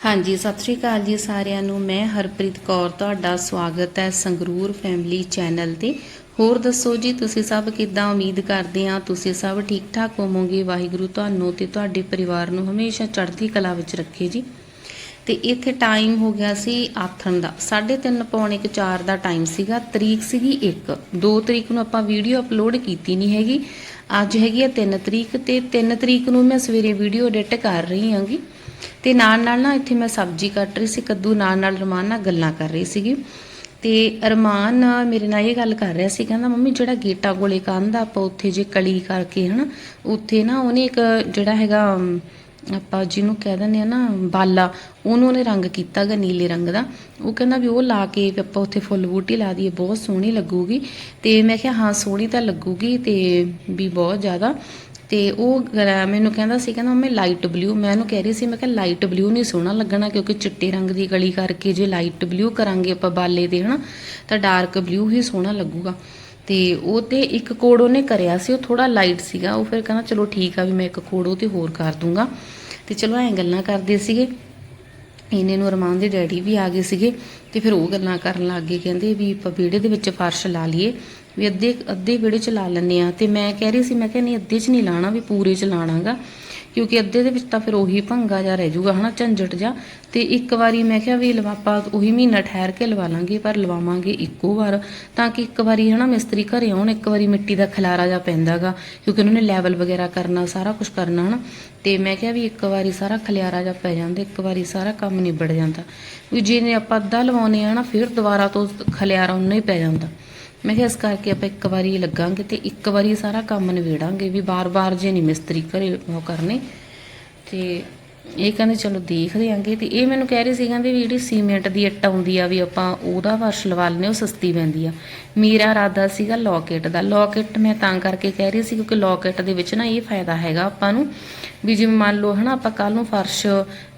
ਹਾਂਜੀ, ਸਤਿ ਸ਼੍ਰੀ ਅਕਾਲ ਜੀ ਸਾਰਿਆਂ ਨੂੰ। ਮੈਂ ਹਰਪ੍ਰੀਤ ਕੌਰ, ਤੁਹਾਡਾ ਸਵਾਗਤ ਹੈ ਸੰਗਰੂਰ ਫੈਮਿਲੀ ਚੈਨਲ ਤੇ। ਹੋਰ ਦੱਸੋ ਜੀ, ਤੁਸੀਂ ਸਭ ਕਿੱਦਾਂ? ਉਮੀਦ ਕਰਦੇ ਆ ਤੁਸੀਂ ਸਭ ਠੀਕ ਠਾਕ ਹੋਵੋਗੇ। ਵਾਹਿਗੁਰੂ ਤੁਹਾਨੂੰ ਤੇ ਤੁਹਾਡੇ ਪਰਿਵਾਰ ਨੂੰ ਹਮੇਸ਼ਾ ਚੜ੍ਹਦੀ ਕਲਾ ਵਿੱਚ ਰੱਖੇ ਜੀ। ਤੇ ਇੱਥੇ ਟਾਈਮ ਹੋ ਗਿਆ ਸੀ ਆਥਣ ਦਾ। 3:30 ਪੌਣੇ 4 ਦਾ ਟਾਈਮ ਸੀਗਾ। ਤਰੀਕ ਸੀਗੀ 1 2 ਤਰੀਕ ਨੂੰ ਆਪਾਂ ਵੀਡੀਓ ਅਪਲੋਡ ਕੀਤੀ ਨਹੀਂ ਹੈਗੀ। ਅੱਜ ਹੈਗੀ ਆ 3 ਤਰੀਕ ਤੇ 3 ਤਰੀਕ ਨੂੰ ਮੈਂ ਸਵੇਰੇ ਵੀਡੀਓ ਐਡਿਟ ਕਰ ਰਹੀ ਹਾਂਗੀ। ਤੇ ਨਾਲ ਨਾਲ ਨਾ ਇੱਥੇ ਮੈਂ ਸਬਜ਼ੀ ਕੱਟ ਰਹੀ ਸੀ, ਕੱਦੂ ਨਾਲ ਨਾਲ ਰਮਾਨ ਨਾਲ ਗੱਲਾਂ ਕਰ ਰਹੀ ਸੀਗੀ। ਤੇ ਅਰਮਾਨ ਮੇਰੇ ਨਾਲ ਇਹ ਗੱਲ ਕਰ ਰਿਹਾ ਸੀ, ਕਹਿੰਦਾ, ਮੰਮੀ, ਜਿਹੜਾ ਗੇਟਾ ਕੋਲੇ ਕੰਧ ਆਪਾਂ ਉੱਥੇ ਜੇ ਕਲੀ ਕਰਕੇ ਹਨਾ, ਉੱਥੇ ਨਾ ਉਹਨੇ ਇੱਕ ਜਿਹੜਾ ਹੈਗਾ, ਆਪਾਂ ਜਿਹਨੂੰ ਕਹਿ ਦਿੰਦੇ ਆ ਨਾ, ਬਾਲਾ, ਉਹਨੂੰ ਉਹਨੇ ਰੰਗ ਕੀਤਾ ਗਾ ਨੀਲੇ ਰੰਗ ਦਾ। ਉਹ ਕਹਿੰਦਾ ਵੀ ਉਹ ਲਾ ਕੇ ਵੀ ਆਪਾਂ ਉੱਥੇ ਫੁੱਲ ਬੂਟੀ ਲਾ ਦਈਏ, ਬਹੁਤ ਸੋਹਣੀ ਲੱਗੂਗੀ। ਤੇ ਮੈਂ ਕਿਹਾ, ਹਾਂ, ਸੋਹਣੀ ਤਾਂ ਲੱਗੂਗੀ ਤੇ ਵੀ ਬਹੁਤ ਜ਼ਿਆਦਾ। ਤੇ ਉਹ ਮੈਨੂੰ ਕਹਿੰਦਾ ਸੀ, ਕਹਿੰਦਾ, ਮੈਂ ਲਾਈਟ ਬਲੂ ਮੈਂ ਉਹਨੂੰ ਕਹਿ ਰਹੀ ਸੀ, ਮੈਂ ਕਿਹਾ ਲਾਈਟ ਬਲੂ ਨਹੀਂ ਸੋਹਣਾ ਲੱਗਣਾ ਕਿਉਂਕਿ ਚਿੱਟੇ ਰੰਗ ਦੀ ਗਲੀ ਕਰਕੇ ਜੇ ਲਾਈਟ ਬਲੂ ਕਰਾਂਗੇ ਆਪਾਂ ਬਾਲੇ ਦੇ, ਹਨਾ, ਤਾਂ ਡਾਰਕ ਬਲੂ ਹੀ ਸੋਹਣਾ ਲੱਗੂਗਾ। ਤੇ ਉਹ ਤੇ ਇੱਕ ਕੋਡ ਉਹਨੇ ਕਰਿਆ ਸੀ, ਉਹ ਥੋੜਾ ਲਾਈਟ ਸੀਗਾ, ਉਹ ਫਿਰ ਕਹਿੰਦਾ, ਚਲੋ ਠੀਕ ਆ ਵੀ ਮੈਂ ਇੱਕ ਕੋਡ ਉਹ ਤੇ ਹੋਰ ਕਰ ਦੂੰਗਾ। ਤੇ ਚਲੋ ਐਂ ਗੱਲਾਂ ਕਰਦੇ ਸੀਗੇ। ਇਹਨੇ ਨੂੰ ਅਰਮਾਨ ਦੇ ਡੈਡੀ ਵੀ ਆ ਗਏ ਸੀਗੇ ਤੇ ਫਿਰ ਉਹ ਗੱਲਾਂ ਕਰਨ ਲੱਗ ਗਏ, ਕਹਿੰਦੇ ਵੀ ਆਪਾਂ ਵਿਹੜੇ ਦੇ ਵਿੱਚ ਫਰਸ਼ ਲਾ ਲਈਏ। ਵੀ ਅੱਧੇ ਅੱਧੇ ਵਿਹੜੇ ਚ ਲਾ ਲੈਂਦੇ ਆ ਤੇ ਮੈਂ ਕਹਿ ਰਹੀ ਸੀ, ਮੈਂ ਕਿਹਾ ਨਹੀਂ, ਅੱਧੇ ਚ ਨਹੀਂ ਲਾਣਾ, ਵੀ ਪੂਰੇ ਚ ਲਾਣਾਗਾ। ਕਿਉਂਕਿ ਅੱਧੇ ਦੇ ਵਿੱਚ ਤਾਂ ਫਿਰ ਉਹੀ ਭੰਗਾ ਜਾ ਰਹਿ ਜਾਊਗਾ, ਹਨਾ, ਝੰਜਟ ਜਾ ਤੇ ਇੱਕ ਵਾਰੀ ਮੈਂ ਕਿਹਾ ਵੀ ਲਵਾਪਾ ਉਹੀ ਮਹੀਨਾ ਠਹਿਰ ਕੇ ਲਵਾ ਲਾਂਗੇ, ਪਰ ਲਵਾਵਾਂਗੇ ਇੱਕੋ ਵਾਰ। ਤਾਂ ਕਿ ਇੱਕ ਵਾਰੀ, ਹਨਾ, ਮਿਸਤਰੀ ਘਰੇ ਆਉਣ, ਇੱਕ ਵਾਰੀ ਮਿੱਟੀ ਦਾ ਖਲਾਰਾ ਜਾ ਪੈਂਦਾਗਾ, ਕਿਉਂਕਿ ਉਹਨਾਂ ਨੇ ਲੈਵਲ ਵਗੈਰਾ ਕਰਨਾ, ਸਾਰਾ ਕੁਝ ਕਰਨਾ, ਹਨਾ। ਤੇ ਮੈਂ ਕਿਹਾ ਵੀ ਇੱਕ ਵਾਰੀ ਸਾਰਾ ਖਲਿਆਰਾ ਜਾ ਪੈ ਜਾਂਦਾ, ਇੱਕ ਵਾਰੀ ਸਾਰਾ ਕੰਮ ਨਿਬੜ ਜਾਂਦਾ। ਵੀ ਜੇ ਆਪਾਂ ਅੱਧਾ ਲਵਾਉਨੇ ਆ ਨਾ ਫਿਰ ਦੁਬਾਰਾ ਤੋਂ ਖਲਿਆਰਾ ਉਹਨਾਂ ਹੀ ਪੈ ਜਾਂਦਾ। ਮੈਂ ਕਿਹਾ ਇਸ ਕਰਕੇ ਆਪਾਂ ਇੱਕ ਵਾਰੀ ਲੱਗਾਂਗੇ ਤੇ ਇੱਕ ਵਾਰੀ ਸਾਰਾ ਕੰਮ ਨਿਬੇੜਾਂਗੇ ਵੀ ਬਾਰ-ਬਾਰ ਜੇ ਨਹੀਂ ਮਿਸਤਰੀ ਘਰੇ ਉਹ ਕਰਨੇ। ਤੇ ਇਹ ਕਹਿੰਦੇ ਚਲੋ ਦੇਖਦੇ ਆਂਗੇ ਤੇ ਇਹ ਮੈਨੂੰ ਕਹਿ ਰਹੇ ਸੀ, ਕਹਿੰਦੇ ਵੀ ਜਿਹੜੀ ਸੀਮੈਂਟ ਦੀ ਇੱਟ ਆਉਂਦੀ ਆ ਵੀ ਆਪਾਂ ਉਹਦਾ ਵਰਸ਼ ਲਵਾ ਲੈਨੇ ਉਹ ਸਸਤੀ ਪੈਂਦੀ ਆ। ਮੇਰਾ ਇਰਾਦਾ ਸੀਗਾ ਲੋਕੇਟ ਦਾ। ਲੋਕੇਟ ਮੈਂ ਤਾਂ ਕਰਕੇ ਕਹਿ ਰਹੀ ਸੀ ਕਿਉਂਕਿ ਲੋਕੇਟ ਦੇ ਵਿੱਚ ਨਾ ਇਹ ਫਾਇਦਾ ਹੈਗਾ ਆਪਾਂ ਨੂੰ ਵੀ ਜਿਵੇਂ ਮੰਨ ਲਓ ਹਨਾ, ਆਪਾਂ ਕੱਲ ਨੂੰ ਫਰਸ਼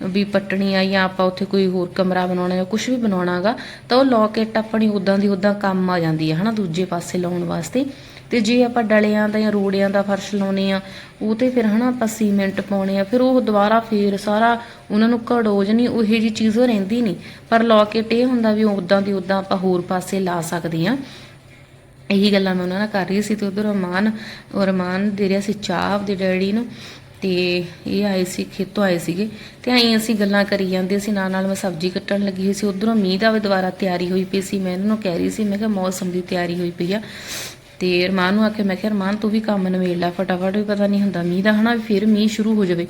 ਵੀ ਪੱਟਣੀ ਆ ਜਾਂ ਆਪਾਂ ਉੱਥੇ ਕੋਈ ਹੋਰ ਕਮਰਾ ਬਣਾਉਣਾ ਜਾਂ ਕੁਝ ਵੀ ਬਣਾਉਣਾਗਾ ਤਾਂ ਉਹ ਲੋਕੇਟ ਆਪਣੀ ਉਦਾਂ ਦੀ ਉਦਾਂ ਕੰਮ ਆ ਜਾਂਦੀ ਹੈ ਹਨਾ, ਦੂਜੇ ਪਾਸੇ ਲਾਉਣ ਵਾਸਤੇ। ਤੇ ਜੇ ਆਪਾਂ ਡਲਿਆਂ ਦਾ ਜਾਂ ਰੋੜਿਆਂ ਦਾ ਫਰਸ਼ ਲਾਉਨੇ ਆ, ਉਹ ਤੇ ਫਿਰ ਹਨਾ ਆਪਾਂ ਸੀਮੈਂਟ ਪਾਉਣੇ ਆ, ਫਿਰ ਉਹ ਦੁਬਾਰਾ ਫੇਰ ਸਾਰਾ ਉਹਨਾਂ ਨੂੰ ਘੜੋ ਜਣੀ ਉਹੇ ਜੀ ਚੀਜ਼ ਉਹ ਰਹਿੰਦੀ ਨਹੀਂ। ਪਰ ਲੌਕੇਟ ਇਹ ਹੁੰਦਾ ਵੀ ਉਦਾਂ ਦੀ ਉਦਾਂ ਆਪਾਂ ਹੋਰ ਪਾਸੇ ਲਾ ਸਕਦੇ ਆ। ਇਹੀ ਗੱਲਾਂ ਮੈਂ ਉਹਨਾਂ ਨਾਲ ਕਰ ਰਹੀ ਸੀ ਤੇ ਉਧਰ ਰਮਾਨ ਰਮਾਨ ਦੇ ਰਿਹਾ ਸੀ ਚਾਹ ਆਪਦੇ ਡੈਡੀ ਨੂੰ। ਤੇ ਇਹ ਆਏ ਸੀ, ਖੇਤੋਂ ਆਏ ਸੀਗੇ। ਤੇ ਐਂ ਅਸੀਂ ਗੱਲਾਂ ਕਰੀ ਜਾਂਦੇ ਸੀ, ਨਾਲ ਨਾਲ ਮੈਂ ਸਬਜ਼ੀ ਕੱਟਣ ਲੱਗੀ ਹੋਈ ਸੀ। ਉਧਰੋਂ ਮੀਂਹ ਦਾ ਵੀ ਦੁਬਾਰਾ ਤਿਆਰੀ ਹੋਈ ਪਈ ਸੀ। ਮੈਂ ਇਹਨਾਂ ਨੂੰ ਕਹਿ ਰਹੀ ਸੀ, ਮੈਂ ਕਿਹਾ ਮੌਸਮ ਦੀ ਤਿਆਰੀ ਹੋਈ ਪਈ ਆ। ਤੇ ਰਮਾਨ ਨੂੰ ਆਖਿਆ, ਮੈਂ ਕਿਹਾ ਰਮਾਨ ਤੂੰ ਵੀ ਕੰਮ ਨਵੇੜ ਲੈ ਫਟਾਫਟ, ਵੀ ਪਤਾ ਨਹੀਂ ਹੁੰਦਾ, ਮੀਂਹ ਦਾ ਹਨਾ, ਵੀ ਫਿਰ ਮੀਂਹ ਸ਼ੁਰੂ ਹੋ ਜਾਵੇ।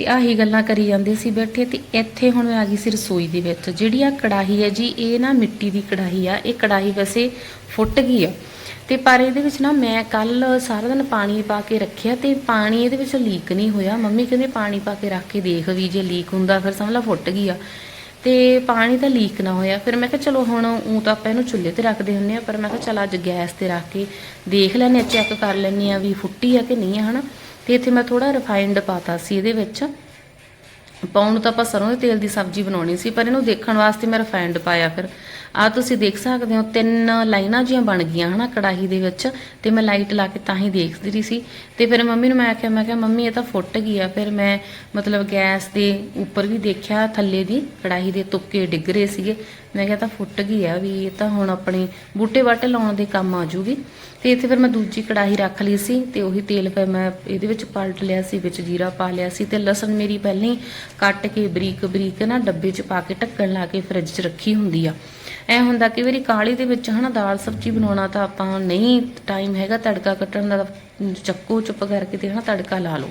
ਤੇ ਆਹੀ ਗੱਲਾਂ ਕਰੀ ਜਾਂਦੇ ਸੀ ਬੈਠੇ ਤੇ ਇੱਥੇ ਹੁਣ ਮੈਂ ਆ ਗਈ ਸੀ ਰਸੋਈ ਦੇ ਵਿੱਚ। ਜਿਹੜੀ ਆ ਕੜਾਹੀ ਹੈ ਜੀ, ਇਹ ਨਾ ਮਿੱਟੀ ਦੀ ਕੜਾਹੀ ਆ। ਇਹ ਕੜਾਹੀ ਵੈਸੇ ਫੁੱਟ ਗਈ ਆ। ਤੇ ਪਰ ਇਹਦੇ ਵਿੱਚ ਨਾ ਮੈਂ ਕੱਲ ਸਾਰਾ ਦਿਨ ਪਾਣੀ ਪਾ ਕੇ ਰੱਖਿਆ ਤੇ ਪਾਣੀ ਇਹਦੇ ਵਿੱਚ ਲੀਕ ਨਹੀਂ ਹੋਇਆ। ਮੰਮੀ ਕਹਿੰਦੇ ਪਾਣੀ ਪਾ ਕੇ ਰੱਖ ਕੇ ਦੇਖ ਵੀ ਜੇ ਲੀਕ ਹੁੰਦਾ ਫਿਰ ਸਮਝ ਲਾ ਫੁੱਟ ਗਈ ਆ। ਤੇ ਪਾਣੀ ਤਾਂ ਲੀਕ ਨਾ ਹੋਇਆ। ਫਿਰ ਮੈਂ ਕਿਹਾ ਚਲੋ ਹੁਣ ਉਹ ਤਾਂ ਆਪਾਂ ਇਹਨੂੰ ਚੁੱਲ੍ਹੇ ਤੇ ਰੱਖਦੇ ਹੁੰਨੇ ਆ, ਪਰ ਮੈਂ ਕਿਹਾ ਚਲ ਅੱਜ ਗੈਸ ਤੇ ਰੱਖ ਕੇ ਦੇਖ ਲੈਨੇ ਚੈੱਕ ਕਰ ਲੈਨੇ ਆ ਵੀ ਫੁੱਟੀ ਆ ਕਿ ਨਹੀਂ ਆ, ਹਨਾ? ਤੇ ਇੱਥੇ ਮੈਂ ਥੋੜਾ ਰਿਫਾਈਨਡ ਪਾਤਾ ਸੀ ਇਹਦੇ ਵਿੱਚ। ਪਾਉਣ ਨੂੰ ਤਾਂ ਆਪਾਂ ਸਰੋਂ ਦੇ ਤੇਲ ਦੀ ਸਬਜ਼ੀ ਬਣਾਉਣੀ ਸੀ, ਪਰ ਇਹਨੂੰ ਦੇਖਣ ਵਾਸਤੇ ਮੈਂ ਰਿਫਾਈਨਡ ਪਾਇਆ ਫਿਰ। ਆ ਤੁਸੀਂ ਦੇਖ ਸਕਦੇ ਹੋ, ਤਿੰਨ ਲਾਈਨਾਂ ਜੀਆਂ ਬਣ ਗਈਆਂ ਹਨਾ ਕੜਾਹੀ ਦੇ ਵਿੱਚ, ਤੇ ਮੈਂ ਲਾਈਟ ਲਾ ਕੇ ਤਾਂ ਹੀ ਦੇਖਦੀ ਰਹੀ ਸੀ। ਤੇ ਫਿਰ ਮੰਮੀ ਨੂੰ ਮੈਂ ਆਖਿਆ, ਮੈਂ ਕਿਹਾ, ਮੰਮੀ, ਇਹ ਤਾਂ ਫੁੱਟ ਗਈ ਆ। ਫਿਰ ਮੈਂ ਮਤਲਬ ਗੈਸ ਦੇ ਉੱਪਰ ਵੀ ਦੇਖਿਆ, ਥੱਲੇ ਦੀ ਕੜਾਹੀ ਦੇ ਤੁੱਕੇ ਡਿੱਗ ਰਹੇ ਸੀਗੇ। ਮੈਂ ਕਿਹਾ ਤਾਂ ਫੁੱਟ ਗਈ ਆ ਵੀ, ਇਹ ਤਾਂ ਹੁਣ ਆਪਣੇ ਬੂਟੇ ਬਾਟੇ ਲਾਉਣ ਦੇ ਕੰਮ ਆ ਜੂਗੀ। ਤੇ ਇੱਥੇ ਫਿਰ ਮੈਂ ਦੂਜੀ ਕੜਾਹੀ ਰੱਖ ਲਈ ਸੀ, ਤੇ ਉਹੀ ਤੇਲ ਫਿਰ ਮੈਂ ਇਹਦੇ ਵਿੱਚ ਪਲਟ ਲਿਆ ਸੀ, ਵਿੱਚ ਜੀਰਾ ਪਾ ਲਿਆ ਸੀ, ਤੇ ਲਸਣ ਮੇਰੀ ਪਹਿਲਾਂ ਹੀ ਕੱਟ ਕੇ ਬਰੀਕ ਬਰੀਕ ਨਾ ਡੱਬੇ 'ਚ ਪਾ ਕੇ ਢੱਕਣ ਲਾ ਕੇ ਫ੍ਰਿਜ 'ਚ ਰੱਖੀ ਹੁੰਦੀ ਆ। ਐ ਹੁੰਦਾ ਕਿ ਵਾਰੀ ਕਾਲੀ ਦੇ ਵਿੱਚ ਹਨਾ ਦਾਲ ਸਬਜ਼ੀ ਬਣਾਉਣਾ ਤਾਂ ਆਪਾਂ ਨਹੀਂ ਟਾਈਮ ਹੈਗਾ, ਤੜਕਾ ਕੱਟਣ ਦਾ ਤਾਂ ਚੱਕੋ ਚੁੱਪ ਕਰਕੇ ਤੇ ਹਨਾ ਤੜਕਾ ਲਾ ਲਓ।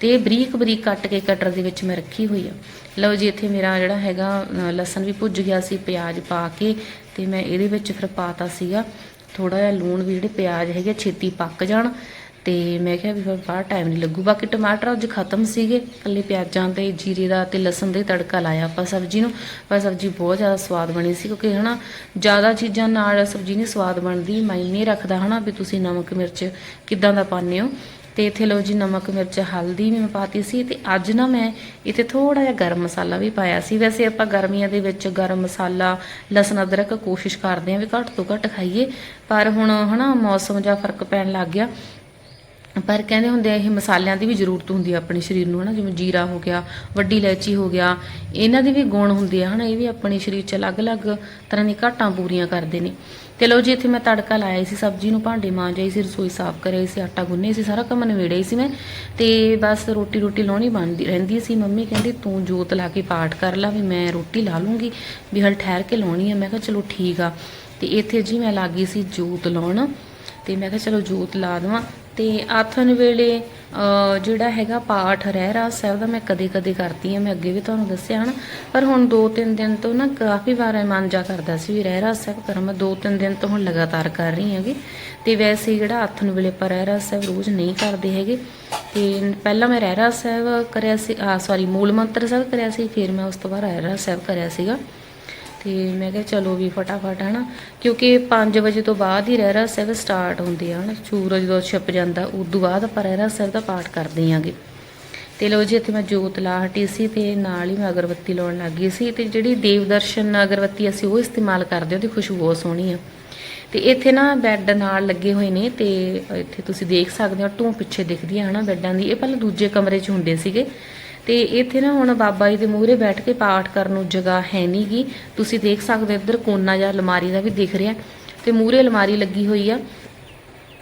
ਤੇ ਇਹ ਬਰੀਕ ਬਰੀਕ ਕੱਟ ਕੇ ਕਟਰ ਦੇ ਵਿੱਚ ਮੈਂ ਰੱਖੀ ਹੋਈ ਆ। ਲਓ ਜੀ, ਇੱਥੇ ਮੇਰਾ ਜਿਹੜਾ ਹੈਗਾ ਲਸਣ ਵੀ ਭੁੱਜ ਗਿਆ ਸੀ, ਪਿਆਜ਼ ਪਾ ਕੇ ਤੇ ਮੈਂ ਇਹਦੇ ਵਿੱਚ ਫਿਰ ਪਾਤਾ ਸੀਗਾ। ਥੋੜਾ ਜਿਹਾ ਲੂਣ ਵੀ ਜਿਹੜੇ ਪਿਆਜ਼ ਹੈਗੇ ਛੇਤੀ ਪੱਕ ਜਾਣ। ਤੇ ਮੈਂ ਕਿਹਾ ਵੀ ਫਿਰ ਬਾਹਰ ਟਾਈਮ ਨਹੀਂ ਲੱਗੂ। ਬਾਕੀ ਟਮਾਟਰ ਅੱਜ ਖਤਮ ਸੀਗੇ। ਇਕੱਲੇ ਪਿਆਜ਼ਾਂ ਤੇ ਜੀਰੇ ਦਾ ਤੇ ਲਸਣ ਦੇ ਤੜਕਾ ਲਾਇਆ ਆਪਾਂ ਸਬਜ਼ੀ ਨੂੰ। ਪਰ ਸਬਜ਼ੀ ਬਹੁਤ ਜ਼ਿਆਦਾ ਸਵਾਦ ਬਣੀ ਸੀ ਕਿਉਂਕਿ ਹਨਾ, ਜ਼ਿਆਦਾ ਚੀਜ਼ਾਂ ਨਾਲ ਸਬਜ਼ੀ ਨਹੀਂ ਸਵਾਦ ਬਣਦੀ। ਮਾਇਨੇ ਰੱਖਦਾ ਹਨਾ ਵੀ ਤੁਸੀਂ ਨਮਕ, ਮਿਰਚ ਕਿੱਦਾਂ ਦਾ ਪਾਉਂਦੇ ਹੋ। ਤੇ ਇੱਥੇ ਲਓ ਜੀ ਨਮਕ, ਮਿਰਚ, ਹਲਦੀ ਵੀ ਮੈਂ ਪਾਤੀ ਸੀ ਤੇ ਅੱਜ ਨਾ ਮੈਂ ਇੱਥੇ ਥੋੜਾ ਜਿਹਾ ਗਰਮ ਮਸਾਲਾ ਵੀ ਪਾਇਆ ਸੀ। ਵੈਸੇ ਆਪਾਂ ਗਰਮੀਆਂ ਦੇ ਵਿੱਚ ਗਰਮ ਮਸਾਲਾ, ਲਸਣ, ਅਦਰਕ ਕੋਸ਼ਿਸ਼ ਕਰਦੇ ਆਂ ਵੀ ਘੱਟ ਤੋਂ ਘੱਟ ਖਾਈਏ। ਪਰ ਹੁਣ ਹਨਾ ਮੌਸਮ ਜਾਂ ਫ਼ਰਕ ਪੈਣ ਲੱਗ ਗਿਆ। ਪਰ ਕਹਿੰਦੇ ਹੁੰਦੇ ਆ, ਇਹ ਮਸਾਲਿਆਂ ਦੀ ਵੀ ਜ਼ਰੂਰਤ ਹੁੰਦੀ ਆ ਆਪਣੇ ਸਰੀਰ ਨੂੰ, ਹਨਾ, ਜਿਵੇਂ ਜੀਰਾ ਹੋ ਗਿਆ, ਵੱਡੀ ਇਲਾਇਚੀ ਹੋ ਗਿਆ, ਇਹਨਾਂ ਦੇ ਵੀ ਗੁਣ ਹੁੰਦੇ ਆ, ਹਨਾ, ਇਹ ਵੀ ਆਪਣੇ ਸਰੀਰ 'ਚ ਅਲੱਗ-ਅਲੱਗ ਤਰ੍ਹਾਂ ਦੀਆਂ ਘਾਟਾਂ ਪੂਰੀਆਂ ਕਰਦੇ ਨੇ। ਤੇ ਲਓ ਜੀ, ਇੱਥੇ ਮੈਂ ਤੜਕਾ ਲਾਇਆ ਸੀ ਸਬਜ਼ੀ ਨੂੰ, ਭਾਂਡੇ ਮਾਂਜੇ ਸੀ, ਰਸੋਈ ਸਾਫ਼ ਕਰਿਆ ਸੀ, ਆਟਾ ਗੁੰਨਿਆ ਸੀ, ਸਾਰਾ ਕੰਮ ਨਵੇੜਿਆ ਸੀ ਮੈਂ, ਤੇ ਬਸ ਰੋਟੀ ਰੋਟੀ ਲਾਉਣੀ ਬਣਦੀ ਰਹਿੰਦੀ ਸੀ। ਮੰਮੀ ਕਹਿੰਦੀ, ਤੂੰ ਜੋਤ ਲਾ ਕੇ ਪਾਠ ਕਰ ਲਾ, ਵੀ ਮੈਂ ਰੋਟੀ ਲਾ ਲੂੰਗੀ, ਵੀ ਹਲ ਠਹਿਰ ਕੇ ਲਾਉਣੀ ਆ। ਮੈਂ ਕਿਹਾ, ਚਲੋ ਠੀਕ ਆ। ਤੇ ਇੱਥੇ ਜੀ ਮੈਂ ਲੱਗੀ ਸੀ ਜੋਤ ਲਾਉਣ, ਤੇ ਮੈਂ ਕਿਹਾ, ਚਲੋ ਜੋਤ ਲਾ ਦਵਾਂ। ਤੇ ਆਥਨ ਵੇਲੇ ਜਿਹੜਾ ਹੈਗਾ ਪਾਠ ਰਹਿ ਰਾ ਸਾਹਿਬ ਦਾ ਮੈਂ ਕਦੇ ਕਦੇ ਕਰਦੀ ਆ ਮੈਂ ਅੱਗੇ ਵੀ ਤੁਹਾਨੂੰ ਦੱਸਿਆ ਹਨ। ਪਰ ਹੁਣ 2-3 ਦਿਨ ਤੋਂ ਨਾ ਕਾਫੀ ਵਾਰ ਇਹ ਮਨ ਜਾ ਕਰਦਾ ਸੀ ਵੀ ਰਹਿ ਰਾ ਸਾਹਿਬ ਕਰਾਂ ਮੈਂ 2-3 ਦਿਨ ਤੋਂ ਹੁਣ ਲਗਾਤਾਰ ਕਰ ਰਹੀ ਹੈਗੀ। ਤੇ ਵੈਸੇ ਜਿਹੜਾ ਆਥਨ ਵੇਲੇ ਪਰ ਰਹਿ ਰਾ ਸਾਹਿਬ ਰੋਜ਼ ਨਹੀਂ ਕਰਦੇ ਹੈਗੇ। ਤੇ ਪਹਿਲਾਂ ਮੈਂ ਰਹਿ ਰਾ ਸਾਹਿਬ ਕਰਿਆ ਸੀ, ਆ ਸੌਰੀ ਮੂਲ ਮੰਤਰ ਸਾਹਿਬ ਕਰਿਆ ਸੀ, ਫਿਰ ਮੈਂ ਉਸ ਤੋਂ ਬਾਅਦ ਰਹਿ ਰਾ ਸਾਹਿਬ ਕਰਿਆ ਸੀਗਾ। ਤੇ ਮੈਂ ਕਿਹਾ ਚਲੋ ਵੀ ਫਟਾਫਟ ਹਨਾ, ਕਿਉਂਕਿ 5 ਵਜੇ ਤੋਂ ਬਾਅਦ ਹੀ ਰਹਿਰਾ ਸਾਹਿਬ ਸਟਾਰਟ ਹੁੰਦੇ ਆ ਹਨਾ, ਸੂਰਜ ਜਦੋਂ ਛਿਪ ਜਾਂਦਾ, ਉਦੋਂ ਬਾਅਦ ਆਪਾਂ ਰਹਿਰਾ ਸਾਹਿਬ ਦਾ ਪਾਠ ਕਰਦੇ ਆਂਗੇ। ਤੇ ਲੋ ਜੀ, ਇੱਥੇ ਮੈਂ ਜੋਤ ਲਾ ਹਟੀ ਸੀ ਤੇ ਨਾਲ ਹੀ ਮੈਂ ਅਗਰਬੱਤੀ ਲਾਉਣ ਲੱਗ ਗਈ ਸੀ ਤੇ ਜਿਹੜੀ ਦੇਵ ਦਰਸ਼ਨ ਅਗਰਬੱਤੀ ਅਸੀਂ ਉਹ ਇਸਤੇਮਾਲ ਕਰਦੇ ਹਾਂ ਉਹਦੀ ਖੁਸ਼ਬੂ ਬਹੁਤ ਸੋਹਣੀ ਆ। ਤੇ ਇੱਥੇ ਨਾ ਬੈੱਡ ਨਾਲ ਲੱਗੇ ਹੋਏ ਨੇ ਤੇ ਇੱਥੇ ਤੁਸੀਂ ਦੇਖ ਸਕਦੇ ਹੋ ਟੂੰ ਪਿੱਛੇ ਦਿਖਦੀ ਹੈ ਹਨਾ ਬੈੱਡਾਂ ਦੀ, ਇਹ ਪਹਿਲਾਂ ਦੂਜੇ ਕਮਰੇ 'ਚ ਹੁੰਦੇ ਸੀਗੇ। ਤੇ ਇੱਥੇ ਨਾ ਹੁਣ ਬਾਬਾ ਜੀ ਦੇ ਮੂਹਰੇ ਬੈਠ ਕੇ ਪਾਠ ਕਰਨ ਨੂੰ ਜਗ੍ਹਾ ਹੈ ਨਹੀਂਗੀ ਤੁਸੀਂ ਦੇਖ ਸਕਦੇ ਹੋ ਇੱਧਰ ਕੋਨਾ ਜਾਂ ਅਲਮਾਰੀ ਦਾ ਵੀ ਦਿਖ ਰਿਹਾ। ਤੇ ਮੂਹਰੇ ਅਲਮਾਰੀ ਲੱਗੀ ਹੋਈ ਆ।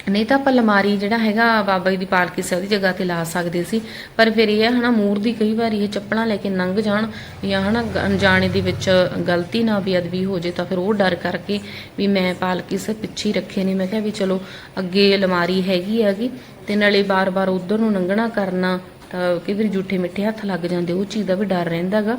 ਨਹੀਂ ਤਾਂ ਆਪਾਂ ਅਲਮਾਰੀ ਜਿਹੜਾ ਹੈਗਾ ਬਾਬਾ ਜੀ ਦੀ ਪਾਲਕੀ ਸਾਹਿਬ ਦੀ ਜਗ੍ਹਾ ਤੇ ਲਾ ਸਕਦੇ ਸੀ। ਪਰ ਫਿਰ ਇਹ ਆ ਹਨਾ ਮੂਰ ਦੀ ਕਈ ਵਾਰੀ ਇਹ ਚੱਪਲਾਂ ਲੈ ਕੇ ਲੰਘ ਜਾਣ ਜਾਂ ਹਨਾ, ਗ- ਅਣਜਾਣੇ ਦੇ ਵਿੱਚ ਗਲਤੀ ਨਾ ਬੇਅਦਬੀ ਹੋ ਜੇ ਤਾਂ ਫਿਰ ਉਹ ਡਰ ਕਰਕੇ ਵੀ ਮੈਂ ਪਾਲਕੀ ਸਾਹਿਬ ਪਿੱਛੇ ਰੱਖੇ ਨੇ। ਮੈਂ ਕਿਹਾ ਵੀ ਚਲੋ ਅੱਗੇ ਅਲਮਾਰੀ ਹੈਗੀ ਹੈਗੀ ਤੇ ਨਾਲੇ ਬਾਰ-ਬਾਰ ਉਧਰ ਨੂੰ ਲੰਘਣਾ ਕਰਨਾ ਤਾਂ ਕਈ ਵਾਰੀ ਝੂਠੇ ਮਿੱਠੇ ਹੱਥ ਲੱਗ ਜਾਂਦੇ, ਉਹ ਚੀਜ਼ ਦਾ ਵੀ ਡਰ ਰਹਿੰਦਾਗਾ।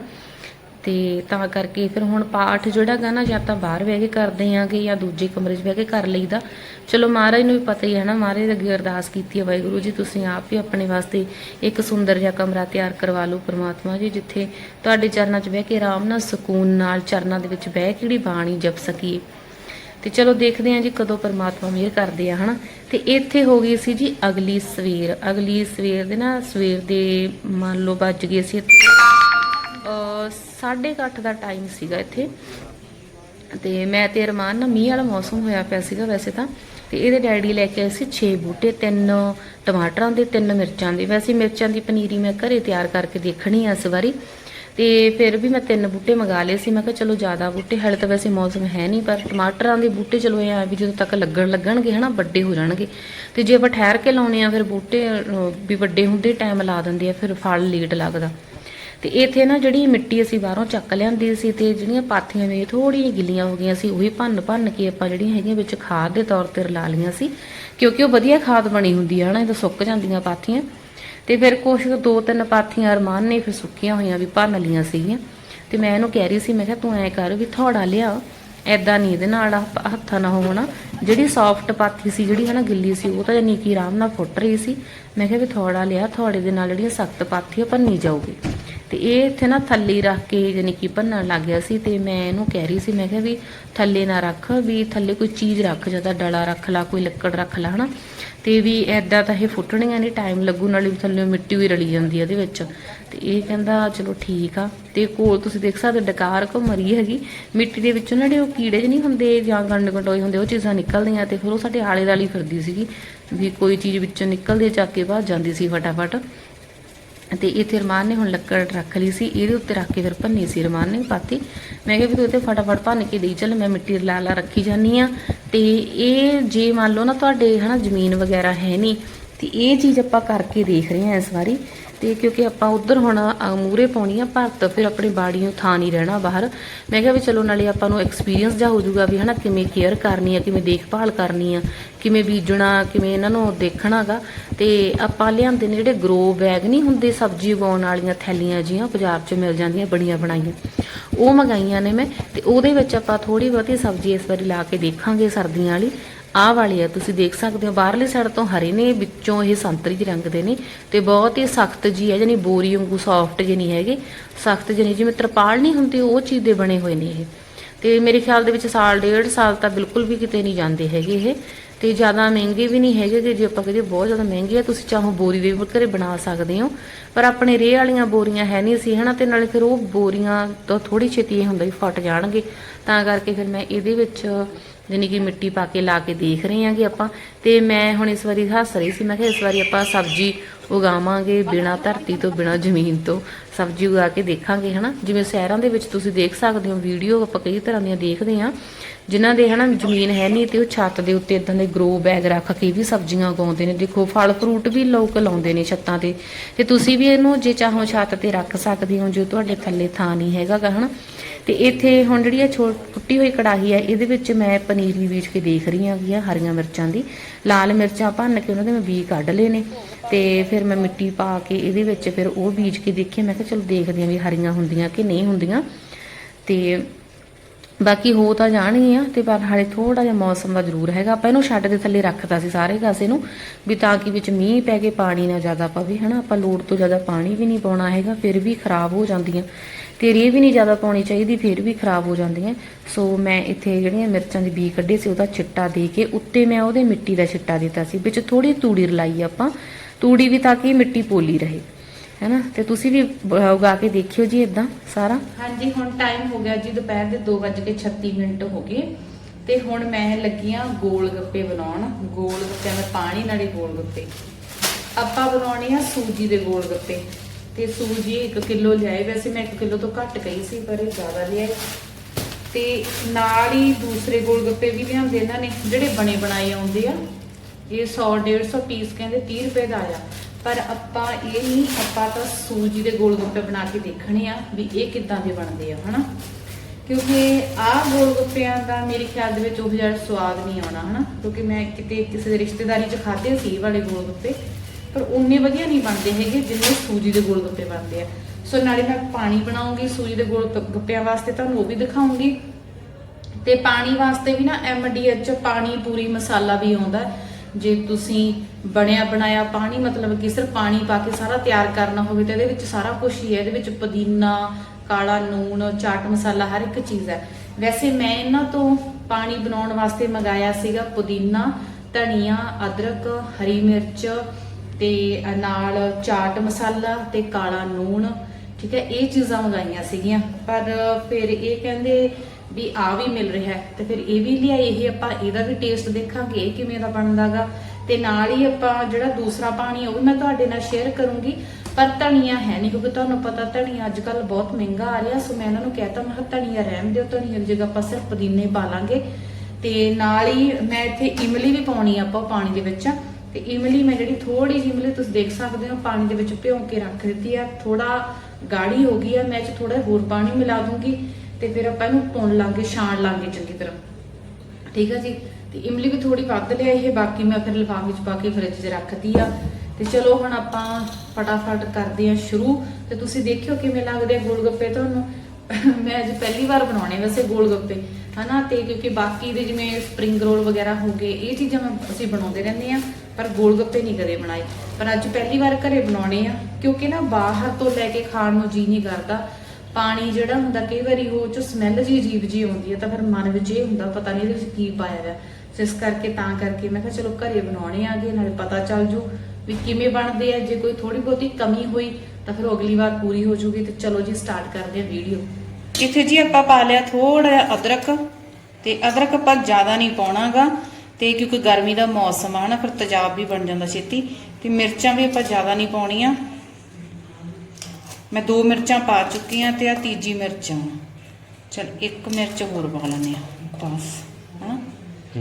ਤੇ ਤਾਂ ਕਰਕੇ ਫਿਰ ਹੁਣ ਪਾਠ ਜਿਹੜਾ ਗਾ ਨਾ, ਜਾਂ ਤਾਂ ਬਾਹਰ ਬਹਿ ਕੇ ਕਰਦੇ ਆਂਗੇ ਜਾਂ ਦੂਜੇ ਕਮਰੇ 'ਚ ਬਹਿ ਕੇ ਕਰ ਲਈਦਾ, ਚਲੋ ਮਹਾਰਾਜ ਨੂੰ ਵੀ ਪਤਾ ਹੀ ਹੈ ਨਾ, ਮਹਾਰਾਜ ਦੇ ਅੱਗੇ ਅਰਦਾਸ ਕੀਤੀ ਹੈ, ਵਾਹਿਗੁਰੂ ਜੀ, ਤੁਸੀਂ ਆਪ ਹੀ ਆਪਣੇ ਵਾਸਤੇ ਇੱਕ ਸੁੰਦਰ ਜਿਹਾ ਕਮਰਾ ਤਿਆਰ ਕਰਵਾ ਲਓ ਪ੍ਰਮਾਤਮਾ ਜੀ, ਜਿੱਥੇ ਤੁਹਾਡੇ ਚਰਨਾਂ 'ਚ ਬਹਿ ਕੇ ਆਰਾਮ ਨਾਲ ਸਕੂਨ ਨਾਲ ਚਰਨਾਂ ਦੇ ਵਿੱਚ ਬਹਿ ਕੇ ਬਾਣੀ ਜਪ ਸਕੀਏ। ਤੇ ਚਲੋ ਦੇਖਦੇ ਹਾਂ ਜੀ ਕਦੋਂ ਪਰਮਾਤਮਾ ਮਿਹਰ ਕਰਦੇ ਆ ਹਨਾ? ਤੇ ਇੱਥੇ ਹੋ ਗਈ ਸੀ ਜੀ ਅਗਲੀ ਸਵੇਰ। ਅਗਲੀ ਸਵੇਰ ਦੇ ਨਾ ਸਵੇਰ ਦੇ ਮੰਨ ਲਓ ਵੱਜ ਗਏ ਸੀ ਇੱਥੇ। ਅ, ਸਾਢੇ ਕੁ ਅੱਠ ਦਾ ਟਾਈਮ ਸੀਗਾ ਇੱਥੇ। ਤੇ ਮੈਂ ਤੇ ਰਮਾਨ ਨਾ ਮੀਂਹ ਵਾਲਾ ਮੌਸਮ ਹੋਇਆ ਪਿਆ ਸੀਗਾ ਵੈਸੇ ਤਾਂ। ਤੇ ਇਹਦੇ ਡੈਡੀ ਲੈ ਕੇ ਆਏ ਸੀ 6 ਬੂਟੇ ਤਿੰਨ ਟਮਾਟਰਾਂ ਦੇ ਤਿੰਨ ਮਿਰਚਾਂ ਦੇ। ਵੈਸੇ ਮਿਰਚਾਂ ਦੀ ਪਨੀਰੀ ਮੈਂ ਘਰੇ ਤਿਆਰ ਕਰਕੇ ਦੇਖਣੀ ਆ ਇਸ ਵਾਰੀ। ਤੇ ਫਿਰ ਵੀ ਮੈਂ ਤਿੰਨ ਬੂਟੇ ਮੰਗਾ ਲਏ ਸੀ। ਮੈਂ ਕਿਹਾ ਚਲੋ ਜ਼ਿਆਦਾ ਬੂਟੇ, ਹਲੇ ਤਾਂ ਵੈਸੇ ਮੌਸਮ ਹੈ ਨਹੀਂ, ਪਰ ਟਮਾਟਰਾਂ ਦੇ ਬੂਟੇ ਚਲੋ ਇਹ ਆ ਵੀ ਜਦੋਂ ਤੱਕ ਲੱਗਣ ਲੱਗਣਗੇ ਹਨਾ, ਵੱਡੇ ਹੋ ਜਾਣਗੇ। ਤੇ ਜੇ ਆਪਾਂ ਠਹਿਰ ਕੇ ਲਾਉਣੇ ਆ, ਫਿਰ ਬੂਟੇ ਵੀ ਵੱਡੇ ਹੁੰਦੇ ਟਾਈਮ ਲਾ ਦਿੰਦੇ ਆ, ਫਿਰ ਫਲ ਲੇਟ ਲੱਗਦਾ। ਤੇ ਇੱਥੇ ਨਾ ਜਿਹੜੀ ਮਿੱਟੀ ਅਸੀਂ ਬਾਹਰੋਂ ਚੱਕ ਲਿਆਂਦੀ ਸੀ ਤੇ ਜਿਹੜੀਆਂ ਪਾਥੀਆਂ ਵੀ ਥੋੜੀਆਂ ਗਿੱਲੀਆਂ ਹੋ ਗਈਆਂ ਸੀ, ਉਹੀ ਭੰਨ ਭੰਨ ਕੇ ਆਪਾਂ ਜਿਹੜੀਆਂ ਹੈਗੀਆਂ ਵਿੱਚ ਖਾਦ ਦੇ ਤੌਰ ਤੇ ਰਲਾ ਲਈਆਂ ਸੀ। ਕਿਉਂਕਿ ਉਹ ਵਧੀਆ ਖਾਦ ਬਣੀ ਹੁੰਦੀ ਆ ਨਾ ਇਹ ਤਾਂ ਸੁੱਕ ਜਾਂਦੀਆਂ ਪਾਥੀਆਂ। ਤੇ ਫਿਰ ਕੁਛ ਦੋ ਤਿੰਨ ਪਾਥੀਆਂ ਅਰਮਾਨ ਨੇ ਫਿਰ ਸੁੱਕੀਆਂ ਹੋਈਆਂ ਵੀ ਭੰਨ ਲੀਆਂ ਸੀਗੀਆਂ। ਤੇ ਮੈਂ ਇਹਨੂੰ ਕਹਿ ਰਹੀ ਸੀ, ਮੈਂ ਕਿਹਾ ਤੂੰ ਐ ਕਰ ਵੀ ਥੋੜਾ ਲਿਆ ਐਦਾਂ ਨਹੀਂ ਇਹਦੇ ਨਾਲ ਹੱਥਾਂ ਨਾਲ ਹੋਣਾ। ਜਿਹੜੀ ਸੌਫਟ ਪਾਥੀ ਸੀ, ਜਿਹੜੀ ਹਨਾ ਗਿੱਲੀ ਸੀ, ਉਹ ਤਾਂ ਜਾਨੀ ਕਿ ਆਰਾਮ ਨਾਲ ਫੁੱਟ ਰਹੀ ਸੀ। ਮੈਂ ਕਿਹਾ ਵੀ ਥੋੜਾ ਲਿਆ ਥੋੜੇ ਦੇ ਨਾਲ ਜਿਹੜੀਆਂ ਸਖਤ ਪਾਥੀ ਉਹ ਭੰਨੀ ਜਾਊਗੀ। ਤੇ ਇਹ ਇੱਥੇ ਨਾ ਥੱਲੇ ਰੱਖ ਕੇ ਜਾਨੀ ਕਿ ਭੰਨਣ ਲੱਗ ਗਿਆ ਸੀ ਤੇ ਮੈਂ ਇਹਨੂੰ ਕਹਿ ਰਹੀ ਸੀ, ਮੈਂ ਕਿਹਾ ਵੀ ਥੱਲੇ ਨਾ ਰੱਖ, ਵੀ ਥੱਲੇ ਕੋਈ ਚੀਜ਼ ਰੱਖ, ਜਾਂ ਤਾਂ ਡਲਾ ਰੱਖ ਲਾ, ਕੋਈ ਲੱਕੜ ਰੱਖ ਲਾ, ਹਨਾ। ਤੇ ਵੀ ਐਦਾਂ ਤਾਂ ਇਹ ਫੁੱਟਣੀਆਂ ਨਹੀਂ ਟਾਈਮ ਲੱਗੂ ਨਾਲੇ ਥੱਲੇ ਮਿੱਟੀ ਵੀ ਰਲੀ ਜਾਂਦੀ ਆ ਇਹਦੇ ਵਿੱਚ। ਤੇ ਇਹ ਕਹਿੰਦਾ, ਚਲੋ ਠੀਕ ਆ। ਤੇ ਕੋਲ ਤੁਸੀਂ ਦੇਖ ਸਕਦੇ ਹੋ, ਡਕਾਰ ਘੁੰਮ ਹੈਗੀ। ਮਿੱਟੀ ਦੇ ਵਿੱਚੋਂ ਨਾ ਜਿਹੜੇ ਉਹ ਕੀੜੇ ਨਹੀਂ ਹੁੰਦੇ, ਜਾਂ ਗੰਡ ਗੰਡੋਏ ਹੁੰਦੇ, ਉਹ ਚੀਜ਼ਾਂ ਨਿਕਲਦੀਆਂ ਤੇ ਫਿਰ ਉਹ ਸਾਡੇ ਆਲੇ ਦਾਲੀ ਫਿਰਦੀ ਸੀਗੀ ਵੀ ਕੋਈ ਚੀਜ਼ ਵਿੱਚੋਂ ਨਿਕਲਦੀ ਚੱਕ ਕੇ ਭੱਜ ਜਾਂਦੀ ਸੀ ਫਟਾਫਟ। ਤੇ ਇੱਥੇ ਰਮਾਨ ਨੇ ਹੁਣ ਲੱਕੜ ਰੱਖ ਲਈ ਸੀ, ਇਹਦੇ ਉੱਤੇ ਰੱਖ ਕੇ ਫਿਰ ਭੰਨੀ ਸੀ, ਰਮਾਨ ਨੇ ਪਾਤੀ। ਮੈਂ ਕਿਹਾ ਵੀ ਤੂੰ ਇੱਥੇ ਫਟਾਫਟ ਭੰਨ ਕੇ ਦੇਈ ਚੱਲ, ਮੈਂ ਮਿੱਟੀ ਲਾ ਲਾ ਰੱਖੀ ਜਾਨੀ ਆ ਤੇ ਇਹ ਜੇ ਮੰਨ ਲਓ ਨਾ ਤੁਹਾਡੇ ਹਨਾ ਜ਼ਮੀਨ ਵਗੈਰਾ ਹੈ ਨਹੀਂ ਤੇ ਇਹ ਚੀਜ਼ ਆਪਾਂ ਕਰਕੇ ਦੇਖ ਰਹੇ ਹਾਂ ਇਸ ਵਾਰੀ। ਤੇ ਕਿਉਂਕਿ ਆਪਾਂ ਉਧਰ ਹੁਣ ਮੂਰੇ ਪਾਉਣੀ ਆ ਭਰਤ, ਫਿਰ ਆਪਣੀ ਬਾੜੀ ਨੂੰ ਥਾਂ ਨਹੀਂ ਰਹਿਣਾ ਬਾਹਰ। ਮੈਂ ਕਿਹਾ ਵੀ ਚਲੋ ਨਾਲੇ ਆਪਾਂ ਨੂੰ ਐਕਸਪੀਰੀਅੰਸ ਜਾ ਹੋ ਜਾਊਗਾ ਵੀ ਹਨਾ, ਕਿਵੇਂ ਕੇਅਰ ਕਰਨੀ ਆ, ਕਿਵੇਂ ਦੇਖਭਾਲ ਕਰਨੀ ਆ, ਕਿਵੇਂ ਬੀਜਣਾ, ਕਿਵੇਂ ਇਹਨਾਂ ਨੂੰ ਦੇਖਣਾਗਾ ਤੇ ਆਪਾਂ ਲਿਆਂਦੇ ਨੇ ਜਿਹੜੇ ਗਰੋ ਬੈਗ ਨਹੀਂ ਹੁੰਦੇ, ਸਬਜ਼ੀ ਉਗਾਉਣ ਵਾਲੀਆਂ ਥੈਲੀਆਂ ਜੀਆਂ ਪੰਜਾਬ 'ਚ ਮਿਲ ਜਾਂਦੀਆਂ ਬੜੀਆਂ ਬਣਾਈਆਂ। ਉਹ ਮੰਗਾਈਆਂ ਨੇ ਮੈਂ, ਤੇ ਉਹਦੇ ਵਿੱਚ ਆਪਾਂ ਥੋੜੀ ਬਹੁਤੀ ਸਬਜ਼ੀ ਇਸ ਵਾਰੀ ਲਾ ਕੇ ਦੇਖਾਂਗੇ ਸਰਦੀਆਂ ਵਾਲੀ। ਆਹ ਵਾਲੀ ਆ, ਤੁਸੀਂ ਦੇਖ ਸਕਦੇ ਹੋ, ਬਾਹਰਲੀ ਸਾਈਡ ਤੋਂ ਹਰੇ ਨੇ, ਵਿੱਚੋਂ ਇਹ ਸੰਤਰੀ ਜਿਹੇ ਰੰਗ ਦੇ ਨੇ ਤੇ ਬਹੁਤ ਹੀ ਸਖਤ ਜੀ ਹੈ ਯਾਨੀ ਬੋਰੀ ਵਾਂਗੂ ਸੌਫਟ ਜਿਹੇ ਨਹੀਂ ਹੈਗੇ, ਸਖਤ ਜਿਹੇ ਜਿਵੇਂ ਤਰਪਾਲ ਨਹੀਂ ਹੁੰਦੀ, ਉਹ ਚੀਜ਼ ਦੇ ਬਣੇ ਹੋਏ ਨੇ ਇਹ। ਤੇ ਮੇਰੇ ਖਿਆਲ ਦੇ ਵਿੱਚ ਸਾਲ ਡੇਢ ਸਾਲ ਤਾਂ ਬਿਲਕੁਲ ਵੀ ਕਿਤੇ ਨਹੀਂ ਜਾਂਦੇ ਹੈਗੇ ਇਹ। ਤੇ ਜ਼ਿਆਦਾ ਮਹਿੰਗੇ ਵੀ ਨਹੀਂ ਹੈਗੇ ਕਿ ਜੇ ਆਪਾਂ ਕਹੀਏ ਬਹੁਤ ਜ਼ਿਆਦਾ ਮਹਿੰਗੇ ਆ, ਤੁਸੀਂ ਚਾਹੋ ਬੋਰੀ ਦੇ ਵੀ ਘਰੇ ਬਣਾ ਸਕਦੇ ਹੋ। ਪਰ ਆਪਣੇ ਰੇਹ ਵਾਲੀਆਂ ਬੋਰੀਆਂ ਹੈ ਨਹੀਂ ਸੀ, ਹਨਾ, ਤੇ ਨਾਲੇ ਫਿਰ ਉਹ ਬੋਰੀਆਂ ਤਾਂ ਥੋੜੀ ਛੇਤੀ ਇਹ ਹੁੰਦਾ ਵੀ ਫਟ ਜਾਣਗੇ। ਤਾਂ ਕਰਕੇ ਫਿਰ ਮੈਂ ਇਹਦੇ ਵਿੱਚ ਜਾਣੀ ਕਿ ਮਿੱਟੀ ਪਾ ਕੇ ਲਾ ਕੇ ਦੇਖ ਰਹੇ ਹਾਂਗੇ ਆਪਾਂ। ਤੇ ਮੈਂ ਹੁਣ ਇਸ ਵਾਰੀ ਹੱਸ ਰਹੀ ਸੀ, ਮੈਂ ਕਿਹਾ ਇਸ ਵਾਰੀ ਆਪਾਂ ਸਬਜ਼ੀ ਉਗਾਵਾਂਗੇ ਬਿਨਾ ਧਰਤੀ ਤੋਂ, ਬਿਨਾ ਜ਼ਮੀਨ ਤੋਂ। ਸਬਜ਼ੀ ਉਗਾ ਕੇ ਦੇਖਾਂਗੇ, ਹਨਾ? ਜਿਵੇਂ ਸ਼ਹਿਰਾਂ ਦੇ ਵਿੱਚ ਤੁਸੀਂ ਦੇਖ ਸਕਦੇ ਹੋ, ਵੀਡੀਓ ਆਪਾਂ ਕਈ ਤਰ੍ਹਾਂ ਦੀਆਂ ਦੇਖਦੇ ਹਾਂ, ਜਿਨ੍ਹਾਂ ਦੇ, ਹਨਾ, ਜ਼ਮੀਨ ਹੈ ਨਹੀਂ ਤੇ ਉਹ ਛੱਤ ਦੇ ਉੱਤੇ ਇਦਾਂ ਦੇ ਗਰੋ ਬੈਗ ਰੱਖ ਕੇ ਵੀ ਸਬਜ਼ੀਆਂ ਉਗਾਉਂਦੇ ਨੇ। ਦੇਖੋ, ਫਲ ਫਰੂਟ ਵੀ ਲੋਕ ਲਾਉਂਦੇ ਨੇ ਛੱਤਾਂ ਤੇ। ਤੇ ਤੁਸੀਂ ਵੀ ਇਹਨੂੰ ਜੇ ਚਾਹੋ ਛੱਤ ਤੇ ਰੱਖ ਸਕਦੇ ਹੋ, ਜੇ ਤੁਹਾਡੇ ਥੱਲੇ ਥਾਂ ਨਹੀਂ ਹੈਗਾ ਗਾ ਹਨਾ? ਤੇ ਇੱਥੇ ਹੁਣ ਜਿਹੜੀ ਇਹ ਛੋਟ ਟੁੱਟੀ ਹੋਈ ਕੜਾਹੀ ਹੈ ਇਹਦੇ ਵਿੱਚ ਮੈਂ ਪਨੀਰ ਵੀ ਬੀਜ ਕੇ ਦੇਖ ਰਹੀ ਹੈਗੀ ਆ, ਹਰੀਆਂ ਮਿਰਚਾਂ ਦੀ। ਲਾਲ ਮਿਰਚਾਂ ਭੰਨ ਕੇ ਉਹਨਾਂ ਦੇ ਮੈਂ ਬੀ ਕੱਢ ਲਏ ਨੇ ਤੇ ਫਿਰ ਮੈਂ ਮਿੱਟੀ ਪਾ ਕੇ ਇਹਦੇ ਵਿੱਚ ਫਿਰ ਉਹ ਬੀਜ ਕੇ ਦੇਖੀ, ਮੈਂ ਕਿਹਾ ਚਲੋ ਦੇਖਦੇ ਆਂ ਵੀ ਹਰੀਆਂ ਹੁੰਦੀਆਂ ਕਿ ਨਹੀਂ ਹੁੰਦੀਆਂ। ਤੇ ਬਾਕੀ ਹੋ ਤਾਂ ਜਾਣਗੀਆਂ ਤੇ ਪਰ ਹਾਲੇ ਥੋੜਾ ਜਿਹਾ ਮੌਸਮ ਦਾ ਜ਼ਰੂਰ ਹੈਗਾ, ਆਪਾਂ ਇਹਨੂੰ ਛੱਡ ਦੇ ਥੱਲੇ ਰੱਖਦਾ ਸੀ ਸਾਰੇ ਕਾਸੇ ਨੂੰ ਵੀ ਤਾਂ ਕਿ ਵਿੱਚ ਮੀਂਹ ਪੈ ਕੇ ਪਾਣੀ ਨਾ ਜ਼ਿਆਦਾ ਪਵੇ, ਹਨਾ? ਆਪਾਂ ਲੋੜ ਤੋਂ ਜ਼ਿਆਦਾ ਪਾਣੀ ਵੀ ਨਹੀਂ ਪਾਉਣਾ ਹੈਗਾ, ਫਿਰ ਵੀ ਖਰਾਬ ਹੋ ਜਾਂਦੀਆਂ। ਤੇਰੀ ਵੀ ਨਹੀਂ ਜ਼ਿਆਦਾ ਪਾਉਣੀ ਚਾਹੀਦੀ, ਫਿਰ ਵੀ ਖਰਾਬ ਹੋ ਜਾਂਦੀਆਂ। ਸੋ ਮੈਂ ਇੱਥੇ ਜਿਹੜੀਆਂ ਮਿਰਚਾਂ ਦੇ ਬੀ ਕੱਢੇ ਸੀ, ਉਹਦਾ ਛਿੱਟਾ ਦੇ ਕੇ ਉੱਤੇ ਮੈਂ ਉਹਦੇ ਮਿੱਟੀ ਦਾ ਛਿੱਟਾ ਦਿੱਤਾ ਸੀ, ਵਿੱਚ ਥੋੜੀ ਤੂੜੀ ਰਲਾਈ ਆਪਾਂ, ਤੂੜੀ ਵੀ ਤਾਂ ਕਿ ਮਿੱਟੀ ਪੋਲੀ ਰਹੇ, ਹੈਨਾ? ਤੇ ਤੁਸੀਂ ਵੀ ਉਗਾ ਕੇ ਦੇਖਿਓ ਜੀ ਇਦਾਂ ਸਾਰਾ। ਹਾਂਜੀ, ਹੁਣ ਟਾਈਮ ਹੋ ਗਿਆ ਜੀ, ਦੁਪਹਿਰ ਦੇ 2:36 ਮਿੰਟ ਹੋ ਗਏ। ਤੇ ਹੁਣ ਮੈਂ ਲੱਗੀ ਆ ਗੋਲ ਗੱਪੇ ਬਣਾਉਣ। ਗੋਲ ਗੱਪੇ ਮੈਂ ਪਾਣੀ ਨਾਲੇ ਗੋਲ ਗੱਪੇ। ਆਪਾਂ ਬਣਾਉਣੇ ਆ ਸੂਜੀ ਦੇ ਗੋਲ ਗੱਪੇ। ਤੇ ਸੂਜੀ 1 ਕਿਲੋ ਲਿਆਏ, ਵੈਸੇ ਮੈਂ 1 ਕਿਲੋ ਤੋਂ ਘੱਟ ਕਹੀ ਸੀ, ਪਰ ਇਹ ਜ਼ਿਆਦਾ ਲਿਆਏ ਤੇ ਨਾਲ ਹੀ ਦੂਸਰੇ ਗੋਲ ਵੀ ਲਿਆਂਦੇ ਇਹਨਾਂ ਨੇ, ਜਿਹੜੇ ਬਣੇ ਬਣਾਏ ਆਉਂਦੇ ਆ। ਇਹ 100 150 ਪੀਸ ਕਹਿੰਦੇ 30 ਰੁਪਏ ਦਾ ਆਇਆ ਪਰ ਆਪਾਂ ਇਹ ਨਹੀਂ, ਆਪਾਂ ਤਾਂ ਸੂਜੀ ਦੇ ਗੋਲ ਗੱਪੇ ਬਣਾ ਕੇ ਦੇਖਣੇ ਆ ਵੀ ਇਹ ਕਿੱਦਾਂ ਦੇ ਬਣਦੇ ਆ, ਹਨਾ? ਕਿਉਂਕਿ ਆਹ ਗੋਲ ਗੱਪਿਆਂ ਦਾ ਮੇਰੇ ਖਿਆਲ ਦੇ ਵਿੱਚ ਉਹ ਜਿਹਾ ਸਵਾਦ ਨਹੀਂ ਆਉਣਾ, ਹਨਾ? ਕਿਉਂਕਿ ਮੈਂ ਕਿਤੇ ਕਿਸੇ ਦੇ ਰਿਸ਼ਤੇਦਾਰੀ 'ਚ ਖਾਦੇ ਸੀ ਵਾਲੇ ਗੋਲ ਗੱਪੇ ਪਰ ਉਨੇ ਵਧੀਆ ਨਹੀਂ ਬਣਦੇ ਹੈਗੇ ਜਿੰਨੇ ਸੂਜੀ ਦੇ ਗੋਲ ਗੱਪੇ ਬਣਦੇ ਆ। ਸੋ ਨਾਲੇ ਮੈਂ ਪਾਣੀ ਬਣਾਉਂਗੀ ਸੂਜੀ ਦੇ ਗੋਲ ਗੱਪਿਆਂ ਵਾਸਤੇ ਤੁਹਾਨੂੰ ਉਹ ਵੀ ਦਿਖਾਉਂਗੀ। ਤੇ ਪਾਣੀ ਵਾਸਤੇ ਵੀ ਨਾ ਐਮਡੀਐਚ ਪਾਣੀ ਪੂਰੀ ਮਸਾਲਾ ਵੀ ਆਉਂਦਾ। ਜੇ ਤੁਸੀਂ ਬਣਿਆ ਬਣਾਇਆ ਪਾਣੀ, ਮਤਲਬ ਕਿ ਸਿਰਫ ਪਾਣੀ ਪਾ ਕੇ ਸਾਰਾ ਤਿਆਰ ਕਰਨਾ ਹੋਵੇ ਤੇ ਇਹਦੇ ਵਿੱਚ ਸਾਰਾ ਕੁਝ ਹੀ ਹੈ। ਇਹਦੇ ਵਿੱਚ ਪੁਦੀਨਾ, ਕਾਲਾ ਨੂਣ ਚਾਟ ਮਸਾਲਾ ਹਰ ਇੱਕ ਚੀਜ਼ ਹੈ। ਵੈਸੇ ਮੈਂ ਇਹਨਾਂ ਤੋਂ ਪਾਣੀ ਬਣਾਉਣ ਵਾਸਤੇ ਮੰਗਾਇਆ ਸੀਗਾ ਪੁਦੀਨਾ, ਧਨੀਆ, ਅਦਰਕ, ਹਰੀ ਮਿਰਚ ਤੇ ਨਾਲ ਚਾਟ ਮਸਾਲਾ ਤੇ ਕਾਲਾ ਨੂਣ, ਠੀਕ ਹੈ, ਇਹ ਚੀਜ਼ਾਂ ਮੰਗਾਈਆਂ ਸੀਗੀਆਂ। ਪਰ ਫਿਰ ਇਹ ਕਹਿੰਦੇ ਵੀ ਆ ਵੀ ਮਿਲ ਰਿਹਾ ਤੇ ਫਿਰ ਇਹ ਵੀ ਲਿਆਏ, ਇਹ ਆਪਾਂ ਇਹਦਾ ਵੀ ਟੇਸਟ ਦੇਖਾਂਗੇ, ਇਹ ਕਿਵੇਂ ਦਾ ਬਣਦਾਗਾ। ਤੇ ਨਾਲ ਹੀ ਆਪਾਂ ਜਿਹੜਾ ਦੂਸਰਾ ਪਾਣੀ ਆ, ਉਹ ਵੀ ਮੈਂ ਤੁਹਾਡੇ ਨਾਲ ਸ਼ੇਅਰ ਕਰੂੰਗੀ। ਪਰ ਧਨੀਆ ਹੈ ਨਹੀਂ ਕਿਉਂਕਿ ਤੁਹਾਨੂੰ ਪਤਾ ਧਨੀਆ ਅੱਜ ਕੱਲ ਬਹੁਤ ਮਹਿੰਗਾ ਆ ਰਿਹਾ, ਸੋ ਮੈਂ ਇਹਨਾਂ ਨੂੰ ਕਹਿਤਾ, ਮੈਂ ਕਿਹਾ ਧਨੀਆ ਰਹਿਣ ਦਿਓ, ਧਨੀਆ ਦੀ ਜਗ੍ਹਾ ਆਪਾਂ ਸਿਰਫ ਪੁਦੀਨੇ ਪਾ ਲਾਂਗੇ। ਤੇ ਨਾਲ ਹੀ ਮੈਂ ਇੱਥੇ ਇਮਲੀ ਪਾਉਣੀ ਆਪਾਂ ਪਾਣੀ ਦੇ ਵਿੱਚ। ਤੇ ਇਮਲੀ ਮੈਂ ਜਿਹੜੀ ਥੋੜੀ ਜਿਹੀ ਇਮਲੀ ਤੁਸੀਂ ਦੇਖ ਸਕਦੇ ਹੋ, ਪਾਣੀ ਦੇ ਵਿੱਚ ਭਿਉਂ ਕੇ ਰੱਖ ਦਿੱਤੀ ਆ। ਥੋੜਾ ਗਾੜੀ ਹੋ ਗਈ ਆ, ਮੈਂ 'ਚ ਥੋੜਾ ਹੋਰ ਪਾਣੀ ਮਿਲਾ ਦੂੰਗੀ ਤੇ ਫਿਰ ਆਪਾਂ ਇਹਨੂੰ ਪੁਣ ਲਾਂਗੇ ਛਾਣ ਲਾਂਗੇ ਚੰਗੀ ਤਰ੍ਹਾਂ। ਠੀਕ ਆ ਜੀ? ਤੇ ਇਮਲੀ ਵੀ ਥੋੜੀ ਵੱਧ ਲਿਆ ਇਹ, ਬਾਕੀ ਮੈਂ ਫਿਰ ਲਿਫਾਫੇ 'ਚ ਪਾ ਕੇ ਫ੍ਰਿਜ 'ਚ ਰੱਖਦੀ ਆ। ਤੇ ਚਲੋ ਹੁਣ ਆਪਾਂ ਫਟਾਫਟ ਕਰਦੇ ਆ ਸ਼ੁਰੂ। ਤੇ ਤੁਸੀਂ ਦੇਖਿਓ ਕਿਵੇਂ ਲੱਗਦੇ ਆ ਗੋਲ ਗੱਪੇ ਤੁਹਾਨੂੰ? ਮੈਂ ਅੱਜ ਪਹਿਲੀ ਵਾਰ ਬਣਾਉਣੇ ਵੈਸੇ ਗੋਲ ਗੱਪੇ। ਹਨਾ? ਤੇ ਕਿਉਂਕਿ ਬਾਕੀ ਦੇ ਜਿਵੇਂ ਸਪਰਿੰਗ ਰੋਲ ਵਗੈਰਾ ਹੋ ਗਏ, ਇਹ ਚੀਜ਼ਾਂ ਮੈਂ ਅਸੀਂ ਬਣਾਉਂਦੇ ਰਹਿੰਦੇ ਆ ਪਰ ਗੋਲ ਨਹੀਂ ਕਦੇ ਬਣਾਏ। ਪਰ ਅੱਜ ਪਹਿਲੀ ਵਾਰ ਘਰੇ ਬਣਾਉਣੇ ਆ, ਕਿਉਂਕਿ ਨਾ ਬਾਹਰ ਤੋਂ ਲੈ ਕੇ ਖਾਣ ਨੂੰ ਜੀ ਨਹੀਂ ਕਰਦਾ। ਪਾਣੀ ਜਿਹੜਾ ਹੁੰਦਾ, ਕਈ ਵਾਰੀ ਉਹ ਚ ਸਮੈਲ ਜੀ ਅਜੀਬ ਜੀ ਆਉਂਦੀ ਹੈ ਤਾਂ ਫਿਰ ਮਨ ਵਿੱਚ ਇਹ ਹੁੰਦਾ, ਪਤਾ ਨਹੀਂ ਇਹਦੇ ਵਿੱਚ ਕੀ ਪਾਇਆ ਹੈ ਇਸ ਕਰਕੇ ਤਾਂ ਕਰਕੇ ਮੈਂ ਕਿਹਾ, ਚਲੋ ਘਰੇ ਬਣਾਉਣੇ ਆਗੇ, ਨਾਲੇ ਪਤਾ ਚੱਲ ਜੂ ਵੀ ਕਿਵੇਂ ਬਣਦੇ ਆ। ਜੇ ਕੋਈ ਥੋੜੀ ਬਹੁਤੀ ਕਮੀ ਹੋਈ, ਤਾਂ ਫਿਰ ਉਹ ਅਗਲੀ ਵਾਰ ਪੂਰੀ ਹੋ ਜੂਗੀ, ਤੇ ਚਲੋ ਜੀ ਸਟਾਰਟ ਕਰਦੇ ਆ ਵੀਡੀਓ ਇੱਥੇ ਜੀ ਆਪਾਂ ਪਾ ਲਿਆ ਥੋੜਾ ਜਿਹਾ ਅਦਰਕ ਤੇ ਅਦਰਕ ਆਪਾਂ ਜ਼ਿਆਦਾ ਨਹੀਂ ਪਾਉਣਾਗਾ ਤੇ ਕਿਉਂਕਿ ਗਰਮੀ ਦਾ ਮੌਸਮ ਆ ਨਾ ਫਿਰ ਤੇਜ਼ਾਬ ਵੀ ਬਣ ਜਾਂਦਾ ਛੇਤੀ। ਤੇ ਮਿਰਚਾਂ ਵੀ ਆਪਾਂ ਜ਼ਿਆਦਾ ਨਹੀਂ ਪਾਉਣੀਆਂ। ਮੈਂ ਦੋ ਮਿਰਚਾਂ ਪਾ ਚੁੱਕੀ ਆ ਤੇ ਆ ਤੀਜੀ ਮਿਰਚ ਚਲ ਇੱਕ ਮਿਰਚ ਹੋਰ ਪਾ ਲੈਂਦੇ ਆ ਬਸ ਹਾਂ।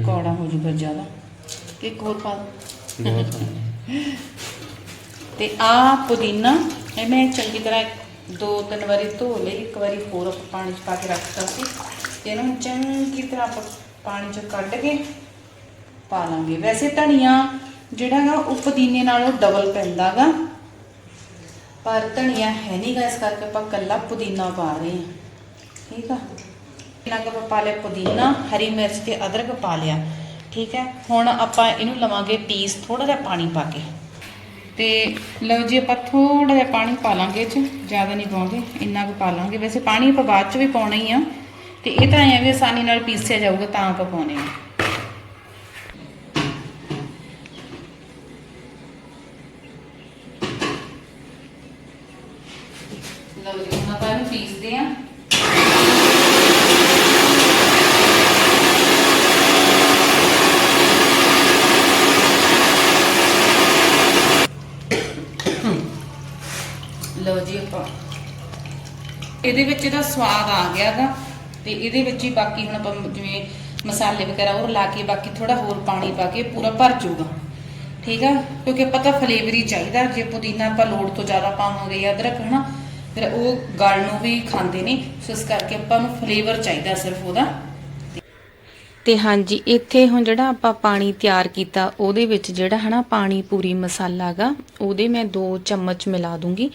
ਕੌੜਾ ਹੋ ਜੂ ਫਿਰ ਜ਼ਿਆਦਾ। ਇੱਕ ਹੋਰ ਪਾ ਸੋਹਣਾ। ਤੇ ਆ ਪੁਦੀਨਾ ਇਹ ਮੈਂ ਚੰਗੀ ਤਰ੍ਹਾਂ ਦੋ ਤਿੰਨ ਵਾਰੀ ਧੋ ਲਈ ਇੱਕ ਵਾਰੀ ਹੋਰ ਆਪਾਂ ਪਾਣੀ ਚ ਪਾ ਕੇ ਰੱਖਤਾ ਸੀ ਤੇ ਇਹਨੂੰ ਚੰਗੀ ਤਰ੍ਹਾਂ ਆਪਾਂ ਪਾਣੀ ਚ ਕੱਢ ਕੇ ਪਾ ਲਾਂਗੇ। ਵੈਸੇ ਧਨੀਆ ਜਿਹੜਾ ਹੈਗਾ, ਉਹ ਪੁਦੀਨੇ ਨਾਲੋਂ ਡਬਲ ਪੈਂਦਾਗਾ ਪਰ ਧਨੀਆ ਹੈ ਨਹੀਂਗਾ ਇਸ ਕਰਕੇ ਆਪਾਂ ਕੱਲਾ ਪੁਦੀਨਾ ਪਾ ਰਹੇ ਹਾਂ। ਠੀਕ ਆ? ਇਹਨਾਂ ਕੁ ਆਪਾਂ ਪਾ ਲਿਆ ਪੁਦੀਨਾ, ਹਰੀ ਮਿਰਚ ਤੇ ਅਦਰਕ ਪਾ ਲਿਆ। ਠੀਕ ਹੈ? ਹੁਣ ਆਪਾਂ ਇਹਨੂੰ ਲਵਾਂਗੇ ਪੀਸ ਥੋੜਾ ਜਿਹਾ ਪਾਣੀ ਪਾ ਕੇ। ਤੇ ਲਓ ਜੀ ਆਪਾਂ ਥੋੜਾ ਜਿਹਾ ਪਾਣੀ ਪਾ ਲਾਂਗੇ ਇਹ ਚ, ਜ਼ਿਆਦਾ ਨਹੀਂ ਪਾਉਂਦੇ, ਇੰਨਾ ਕੁ ਪਾ ਲਾਂਗੇ। ਵੈਸੇ ਪਾਣੀ ਆਪਾਂ ਬਾਅਦ ਚ ਵੀ ਪਾਉਣਾ ਹੀ ਆ, ਤੇ ਇਹ ਤਾਂ ਐਵੇਂ ਆਸਾਨੀ ਨਾਲ ਪੀਸਿਆ ਜਾਊਗਾ ਤਾਂ ਆਪਾਂ ਪਾਉਣੇ ਆ ਲਓ ਜੀ ਹੁਣ ਆਪਾਂ ਇਹਨੂੰ ਪੀਸਦੇ ਆ ਇਹਦੇ ਵਿੱਚ ਇਹਦਾ ਸਵਾਦ ਆ ਗਿਆਗਾ ਤੇ ਇਹਦੇ ਵਿੱਚ ਹੀ ਬਾਕੀ ਹੁਣ ਆਪਾਂ ਜਿਵੇਂ ਮਸਾਲੇ ਵਗੈਰਾ ਉਹ ਲਾ ਕੇ ਬਾਕੀ ਥੋੜਾ ਹੋਰ ਪਾਣੀ ਪਾ ਕੇ ਪੂਰਾ ਭਰ ਜਾਊਗਾ। ਠੀਕ ਆ? ਕਿਉਂਕਿ ਆਪਾਂ ਤਾਂ ਫਲੇਵਰ ਹੀ ਚਾਹੀਦਾ। ਜੇ ਪੁਦੀਨਾ ਆਪਾਂ ਲੋੜ ਤੋਂ ਜ਼ਿਆਦਾ ਪਾਵਾਂਗੇ ਜਾਂ ਅਦਰਕ, ਹਨਾ? ਫਿਰ ਉਹ ਗਲ ਨੂੰ ਵੀ ਖਾਂਦੇ ਨੇ। ਸੋ ਇਸ ਕਰਕੇ ਆਪਾਂ ਨੂੰ ਫਲੇਵਰ ਚਾਹੀਦਾ ਸਿਰਫ ਉਹਦਾ। ਤੇ ਹਾਂਜੀ, ਇੱਥੇ ਹੁਣ ਜਿਹੜਾ ਆਪਾਂ ਪਾਣੀ ਤਿਆਰ ਕੀਤਾ, ਉਹਦੇ ਵਿੱਚ ਜਿਹੜਾ, ਹਨਾ, ਪਾਣੀ ਪੂਰੀ ਮਸਾਲਾ ਗਾ, ਉਹਦੇ ਮੈਂ 2 ਚਮਚ ਮਿਲਾ ਦੂੰਗੀ।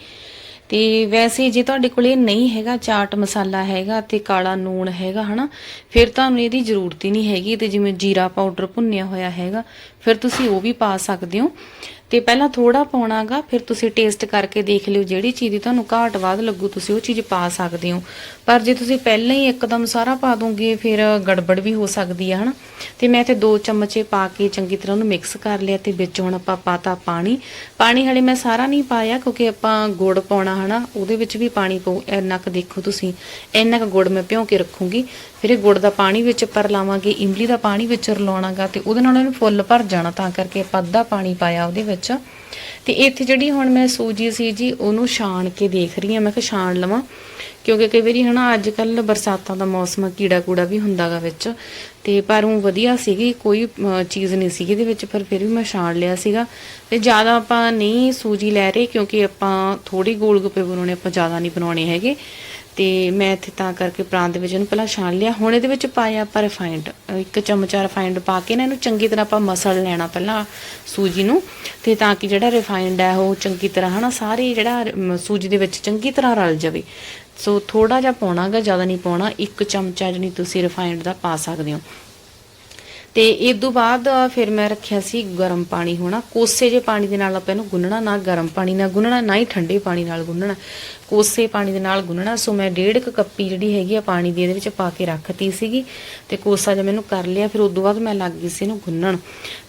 ਤੇ ਵੈਸੇ ਜੇ ਤੁਹਾਡੇ ਕੋਲ ਇਹ ਨਹੀਂ ਹੈਗਾ, ਚਾਟ ਮਸਾਲਾ ਹੈਗਾ ਤੇ ਕਾਲਾ ਨੂਣ ਹੈਗਾ, ਹਨਾ, ਫਿਰ ਤੁਹਾਨੂੰ ਇਹਦੀ ਜ਼ਰੂਰਤ ਹੀ ਨਹੀਂ ਹੈਗੀ ਤੇ ਜਿਵੇਂ ਜੀਰਾ ਪਾਊਡਰ ਭੁੰਨਿਆ ਹੋਇਆ ਹੈਗਾ, ਫਿਰ ਤੁਸੀਂ ਉਹ ਵੀ ਪਾ ਸਕਦੇ ਹੋ। ਤੇ ਪਹਿਲਾਂ ਥੋੜਾ ਪਾਉਣਾਗਾ, ਫਿਰ ਤੁਸੀਂ ਟੇਸਟ ਕਰਕੇ ਦੇਖ ਲਿਓ ਜਿਹੜੀ ਚੀਜ਼ ਦੀ ਤੁਹਾਨੂੰ ਘਾਟ ਬਾਅਦ ਲੱਗੂ, ਤੁਸੀਂ ਉਹ ਚੀਜ਼ ਪਾ ਸਕਦੇ ਹੋ। ਪਰ ਜੇ ਤੁਸੀਂ ਪਹਿਲਾਂ ਹੀ ਇੱਕਦਮ ਸਾਰਾ ਪਾ ਦੋਗੇ, ਫਿਰ ਗੜਬੜ ਵੀ ਹੋ ਸਕਦੀ ਹੈ ਹਨਾ? ਤੇ ਮੈਂ ਤੇ ਦੋ ਚਮਚੇ ਪਾ ਕੇ ਚੰਗੀ ਤਰ੍ਹਾਂ ਉਹਨੂੰ ਮਿਕਸ ਕਰ ਲਿਆ ਤੇ ਵਿੱਚ ਹੁਣ ਆਪਾਂ ਪਾਤਾ ਪਾਣੀ। ਪਾਣੀ ਹਲੇ ਮੈਂ ਸਾਰਾ ਨਹੀਂ ਪਾਇਆ ਕਿਉਂਕਿ ਆਪਾਂ ਗੁੜ ਪਾਉਣਾ, ਹਨਾ? ਉਹਦੇ ਵਿੱਚ ਵੀ ਪਾਣੀ ਪਊ। ਇੰਨਾ ਕੁ ਦੇਖੋ ਤੁਸੀਂ। ਇੰਨਾ ਕੁ ਗੁੜ ਮੈਂ ਭਿਉਂ ਕੇ ਰੱਖੂੰਗੀ। ਫਿਰ ਇਹ ਗੁੜ ਦਾ ਪਾਣੀ ਵਿੱਚ ਪਰ ਲਾਵਾਂਗੇ, ਇਮਲੀ ਦਾ ਪਾਣੀ ਵਿੱਚ ਰਲਾਉਣਾਗਾ ਤੇ ਉਹਦੇ ਨਾਲ ਇਹਨੂੰ ਫੁੱਲ ਭਰ ਜਾਣਾ ਤਾਂ ਕਰਕੇ ਆਪਾਂ ਅੱਧਾ ਪਾਣੀ ਪਾਇਆ ਉਹਦੇ ਵਿੱਚ। ਤੇ ਇੱਥੇ ਜਿਹੜੀ ਹੁਣ ਮੈਂ ਸੂਜੀ ਸੀ ਜੀ, ਉਹਨੂੰ ਛਾਣ ਕੇ ਦੇਖ ਰਹੀ ਹਾਂ, ਮੈਂ ਕਿਹਾ ਛਾਣ ਲਵਾਂ, ਕਿਉਂਕਿ ਕਈ ਵਾਰੀ ਹਨਾ ਅੱਜ ਕੱਲ ਬਰਸਾਤਾਂ ਦਾ ਮੌਸਮ ਕੀੜਾ ਕੂੜਾ ਵੀ ਹੁੰਦਾਗਾ ਵਿੱਚ। ਤੇ ਪਰ ਉਹ ਵਧੀਆ ਸੀਗੀ, ਕੋਈ ਚੀਜ਼ ਨਹੀਂ ਸੀਗੀ ਇਹਦੇ ਵਿੱਚ, ਪਰ ਫਿਰ ਵੀ ਮੈਂ ਛਾਣ ਲਿਆ ਸੀਗਾ। ਤੇ ਜ਼ਿਆਦਾ ਆਪਾਂ ਨਹੀਂ ਸੂਜੀ ਲੈ ਰਹੇ, ਕਿਉਂਕਿ ਆਪਾਂ ਥੋੜੀ ਗੋਲ ਗੱਪੇ ਬਣਾਉਣੇ, ਆਪਾਂ ਜ਼ਿਆਦਾ ਨਹੀਂ ਬਣਾਉਣੇ ਹੈਗੇ। ਤੇ ਮੈਂ ਇੱਥੇ ਤਾਂ ਕਰਕੇ ਪ੍ਰਾਂਤ ਦੇ ਵਿੱਚ ਇਹਨੂੰ ਪਹਿਲਾਂ ਛਾਣ ਲਿਆ। ਹੁਣ ਇਹਦੇ ਵਿੱਚ ਪਾਇਆ ਆਪਾਂ ਰਿਫਾਈਂਡ ਇੱਕ ਚਮਚਾ ਰਿਫਾਈਂਡ ਪਾ ਕੇ ਨਾ ਇਹਨੂੰ ਚੰਗੀ ਤਰ੍ਹਾਂ ਆਪਾਂ ਮਸਲ ਲੈਣਾ ਪਹਿਲਾਂ ਸੂਜੀ ਨੂੰ। ਤੇ ਤਾਂ ਕਿ ਜਿਹੜਾ ਰਿਫਾਈਂਡ ਹੈ ਉਹ ਚੰਗੀ ਤਰ੍ਹਾਂ ਹਨਾ, ਸਾਰੇ ਜਿਹੜਾ ਸੂਜੀ ਦੇ ਵਿੱਚ ਚੰਗੀ ਤਰ੍ਹਾਂ ਰਲ ਜਾਵੇ। ਸੋ ਥੋੜਾ ਜਿਹਾ ਪਾਉਣਾਗਾ ਜ਼ਿਆਦਾ ਨਹੀਂ ਪਾਉਣਾ, ਇੱਕ ਚਮਚਾ ਜਿਹੜੀ ਤੁਸੀਂ ਰਿਫਾਈਂਡ ਦਾ ਪਾ ਸਕਦੇ ਹੋ। ਤੇ ਇਸ ਤੋਂ ਬਾਅਦ ਫਿਰ ਮੈਂ ਰੱਖਿਆ ਸੀ ਗਰਮ ਪਾਣੀ ਹੋਣਾ। ਕੋਸੇ ਜੇ ਪਾਣੀ ਦੇ ਨਾਲ ਆਪਾਂ ਇਹਨੂੰ ਗੁੰਨਣਾ, ਨਾ ਗਰਮ ਪਾਣੀ ਨਾਲ ਗੁੰਨਣਾ, ਨਾ ਹੀ ਠੰਡੇ ਪਾਣੀ ਨਾਲ ਗੁੰਨਣਾ। ਕੋਸੇ ਪਾਣੀ ਦੇ ਨਾਲ ਗੁੰਨਣਾ, ਸੋ ਮੈਂ ਡੇਢ ਕੁ ਕੱਪੀ ਜਿਹੜੀ ਹੈਗੀ ਆ ਪਾਣੀ ਦੀ ਇਹਦੇ ਵਿੱਚ ਪਾ ਕੇ ਰੱਖਤੀ ਸੀਗੀ ਤੇ ਕੋਸਾ ਜਿਹਾ ਮੈਨੂੰ ਕਰ ਲਿਆ, ਫਿਰ ਉਸ ਤੋਂ ਬਾਅਦ ਮੈਂ ਲੱਗ ਗਈ ਸੀ ਇਹਨੂੰ ਗੁੰਨਣ।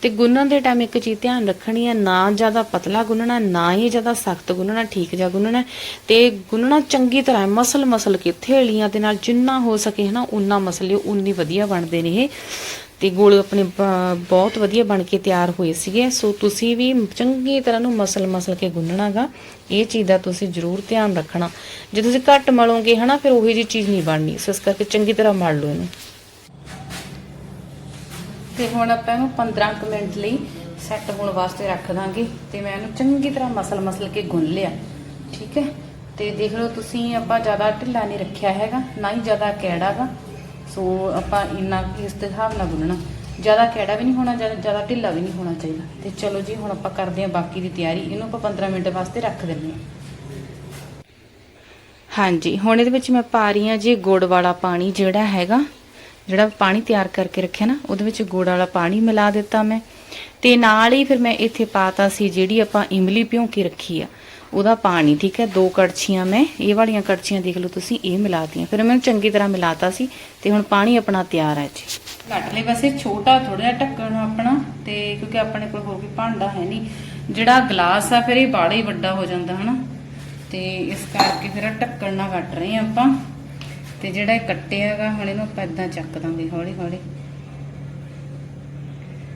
ਤੇ ਗੁੰਨਣ ਦੇ ਟਾਈਮ ਇੱਕ ਚੀਜ਼ ਧਿਆਨ ਰੱਖਣੀ ਹੈ ਨਾ ਜ਼ਿਆਦਾ ਪਤਲਾ ਗੁੰਨਣਾ, ਨਾ ਹੀ ਜ਼ਿਆਦਾ ਸਖਤ ਗੁੰਨਣਾ, ਠੀਕ ਜਿਹਾ ਗੁੰਨਣਾ। ਤੇ ਗੁੰਨਣਾ ਚੰਗੀ ਤਰ੍ਹਾਂ ਮਸਲ ਮਸਲ ਕੇ ਥੇਲੀਆਂ ਦੇ ਨਾਲ ਜਿੰਨਾ ਹੋ ਸਕੇ ਹਨਾ ਉਨਾ ਮਸਲਿਓ ਉਨੀ ਵਧੀਆ ਬਣਦੇ ਨੇ ਇਹ। ਤੇ ਗੋਲ ਆਪਣੇ ਬਹੁਤ ਵਧੀਆ ਬਣ ਕੇ ਤਿਆਰ ਹੋਏ ਸੀਗੇ। ਸੋ ਤੁਸੀਂ ਵੀ ਚੰਗੀ ਤਰ੍ਹਾਂ ਨੂੰ ਮਸਲ ਮਸਲ ਕੇ ਗੁੰਨਣਾਗਾ। ਇਹ ਚੀਜ਼ ਦਾ ਤੁਸੀਂ ਜ਼ਰੂਰ ਧਿਆਨ ਰੱਖਣਾ। ਜੇ ਤੁਸੀਂ ਘੱਟ ਮਲੋਗੇ ਹਨਾ, ਫਿਰ ਉਹੀ ਜੀ ਚੀਜ਼ ਨਹੀਂ ਬਣਨੀ। ਸੋ ਇਸ ਕਰਕੇ ਚੰਗੀ ਤਰ੍ਹਾਂ ਮਲ ਲਓ ਇਹਨੂੰ। ਤੇ ਹੁਣ ਆਪਾਂ ਇਹਨੂੰ 15 ਮਿੰਟ ਲਈ ਸੈੱਟ ਹੋਣ ਵਾਸਤੇ ਰੱਖ ਦਾਂਗੇ। ਤੇ ਮੈਂ ਇਹਨੂੰ ਚੰਗੀ ਤਰ੍ਹਾਂ ਮਸਲ ਮਸਲ ਕੇ ਗੁੰਨ ਲਿਆ। ਠੀਕ ਹੈ? ਤੇ ਦੇਖ ਲਓ, ਤੁਸੀਂ ਆਪਾਂ ਜ਼ਿਆਦਾ ਢਿੱਲਾ ਨਹੀਂ ਰੱਖਿਆ ਹੈਗਾ, ਨਾ ਹੀ ਜ਼ਿਆਦਾ ਕੈੜਾਗਾ ਸੋ ਆਪਾਂ ਇੰਨਾ ਇਸ ਦੇ ਹਿਸਾਬ ਨਾਲ ਗੁੰਨਣਾ ਜ਼ਿਆਦਾ ਕੈੜਾ ਵੀ ਨਹੀਂ ਹੋਣਾ, ਜ਼ਿਆਦਾ ਜ਼ਿਆਦਾ ਢਿੱਲਾ ਵੀ ਨਹੀਂ ਹੋਣਾ ਚਾਹੀਦਾ। ਤੇ ਚਲੋ ਜੀ, ਹੁਣ ਆਪਾਂ ਕਰਦੇ ਹਾਂ ਬਾਕੀ ਦੀ ਤਿਆਰੀ। ਇਹਨੂੰ ਆਪਾਂ 15 ਮਿੰਟ ਵਾਸਤੇ ਰੱਖ ਦਿੰਦੇ ਹਾਂ। ਹਾਂਜੀ, ਹੁਣ ਇਹਦੇ ਵਿੱਚ ਮੈਂ ਪਾ ਰਹੀ ਹਾਂ ਜੀ ਗੁੜ ਵਾਲਾ ਪਾਣੀ ਜਿਹੜਾ ਹੈਗਾ, ਜਿਹੜਾ ਪਾਣੀ ਤਿਆਰ ਕਰਕੇ ਰੱਖਿਆ ਨਾ, ਉਹਦੇ ਵਿੱਚ ਗੁੜ ਵਾਲਾ ਪਾਣੀ ਮਿਲਾ ਦਿੱਤਾ ਮੈਂ। ਤੇ ਨਾਲ ਹੀ ਫਿਰ ਮੈਂ ਇੱਥੇ ਪਾਤਾ ਸੀ ਜਿਹੜੀ ਆਪਾਂ ਇਮਲੀ ਭਿਉਂ ਕੇ ਰੱਖੀ ਆ। ਉਹਦਾ ਪਾਣੀ, ਠੀਕ ਹੈ, ਦੋ ਕੜਛੀਆਂ ਮੈਂ, ਇਹ ਵਾਲੀਆਂ ਕੜਛੀਆਂ ਦੇਖ ਲਓ ਤੁਸੀਂ, ਇਹ ਮਿਲਾਤੀਆਂ। ਫਿਰ ਮੈਂ ਚੰਗੀ ਤਰ੍ਹਾਂ ਮਿਲਾਤਾ ਸੀ ਤੇ ਹੁਣ ਪਾਣੀ ਆਪਣਾ ਤਿਆਰ ਹੈ ਜੀ। ਕੱਟ ਲਈ ਛੋਟਾ ਥੋੜਾ ਜਿਹਾ ਢੱਕਣ ਆਪਣਾ ਤੇ ਕਿਉਂਕਿ ਆਪਣੇ ਕੋਲ ਹੋਰ ਵੀ ਭਾਂਡਾ ਹੈ ਨਹੀਂ। ਜਿਹੜਾ ਗਲਾਸ ਆ, ਫਿਰ ਇਹ ਬਾੜਾ ਹੀ ਵੱਡਾ ਹੋ ਜਾਂਦਾ, ਹਨਾ? ਤੇ ਇਸ ਕਰਕੇ ਫਿਰ ਢੱਕਣ ਨਾਲ ਕੱਟ ਰਹੇ ਹਾਂ ਆਪਾਂ। ਤੇ ਜਿਹੜਾ ਇਹ ਕੱਟਿਆ ਹੈਗਾ ਹੁਣ ਇਹਨੂੰ ਆਪਾਂ ਇਦਾਂ ਚੱਕ ਦਾਂਗੇ ਹੌਲੀ ਹੌਲੀ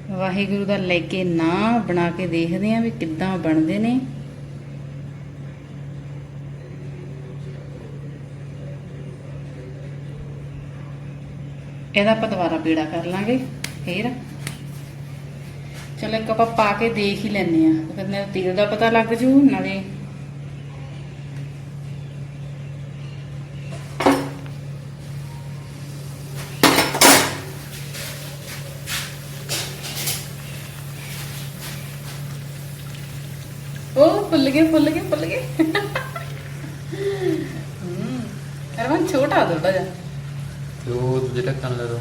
ਵਾਹਿਗੁਰੂ ਦਾ ਲੈ ਕੇ ਨਾਂ ਬਣਾ ਕੇ ਦੇਖਦੇ ਆਂ ਵੀ ਕਿੱਦਾਂ ਬਣਦੇ ਨੇ। ਇਹਦਾ ਆਪਾਂ ਦੁਬਾਰਾ ਪੀੜਾ ਕਰ ਲਾਂਗੇ, ਫੇਰ। ਚਲੋ ਇੱਕ ਆਪਾਂ ਪਾ ਕੇ ਦੇਖ ਹੀ ਲੈਨੇ ਆ ਕਹਿੰਦੇ ਤੇਲ ਦਾ ਪਤਾ ਲੱਗ ਜੂ, ਨਾਲੇ ਉਹ ਫੁੱਲ ਗਏ ਫੁੱਲ ਗਏ ਫੁੱਲ ਗਏ। ਹੂੰ ਅਰਵਨ ਛੋਟਾ ਥੋੜਾ ਜਿਹਾ। ਤੇ ਉਹ ਦੂਜੇ ਢੱਕਣ ਲੈ ਦੋ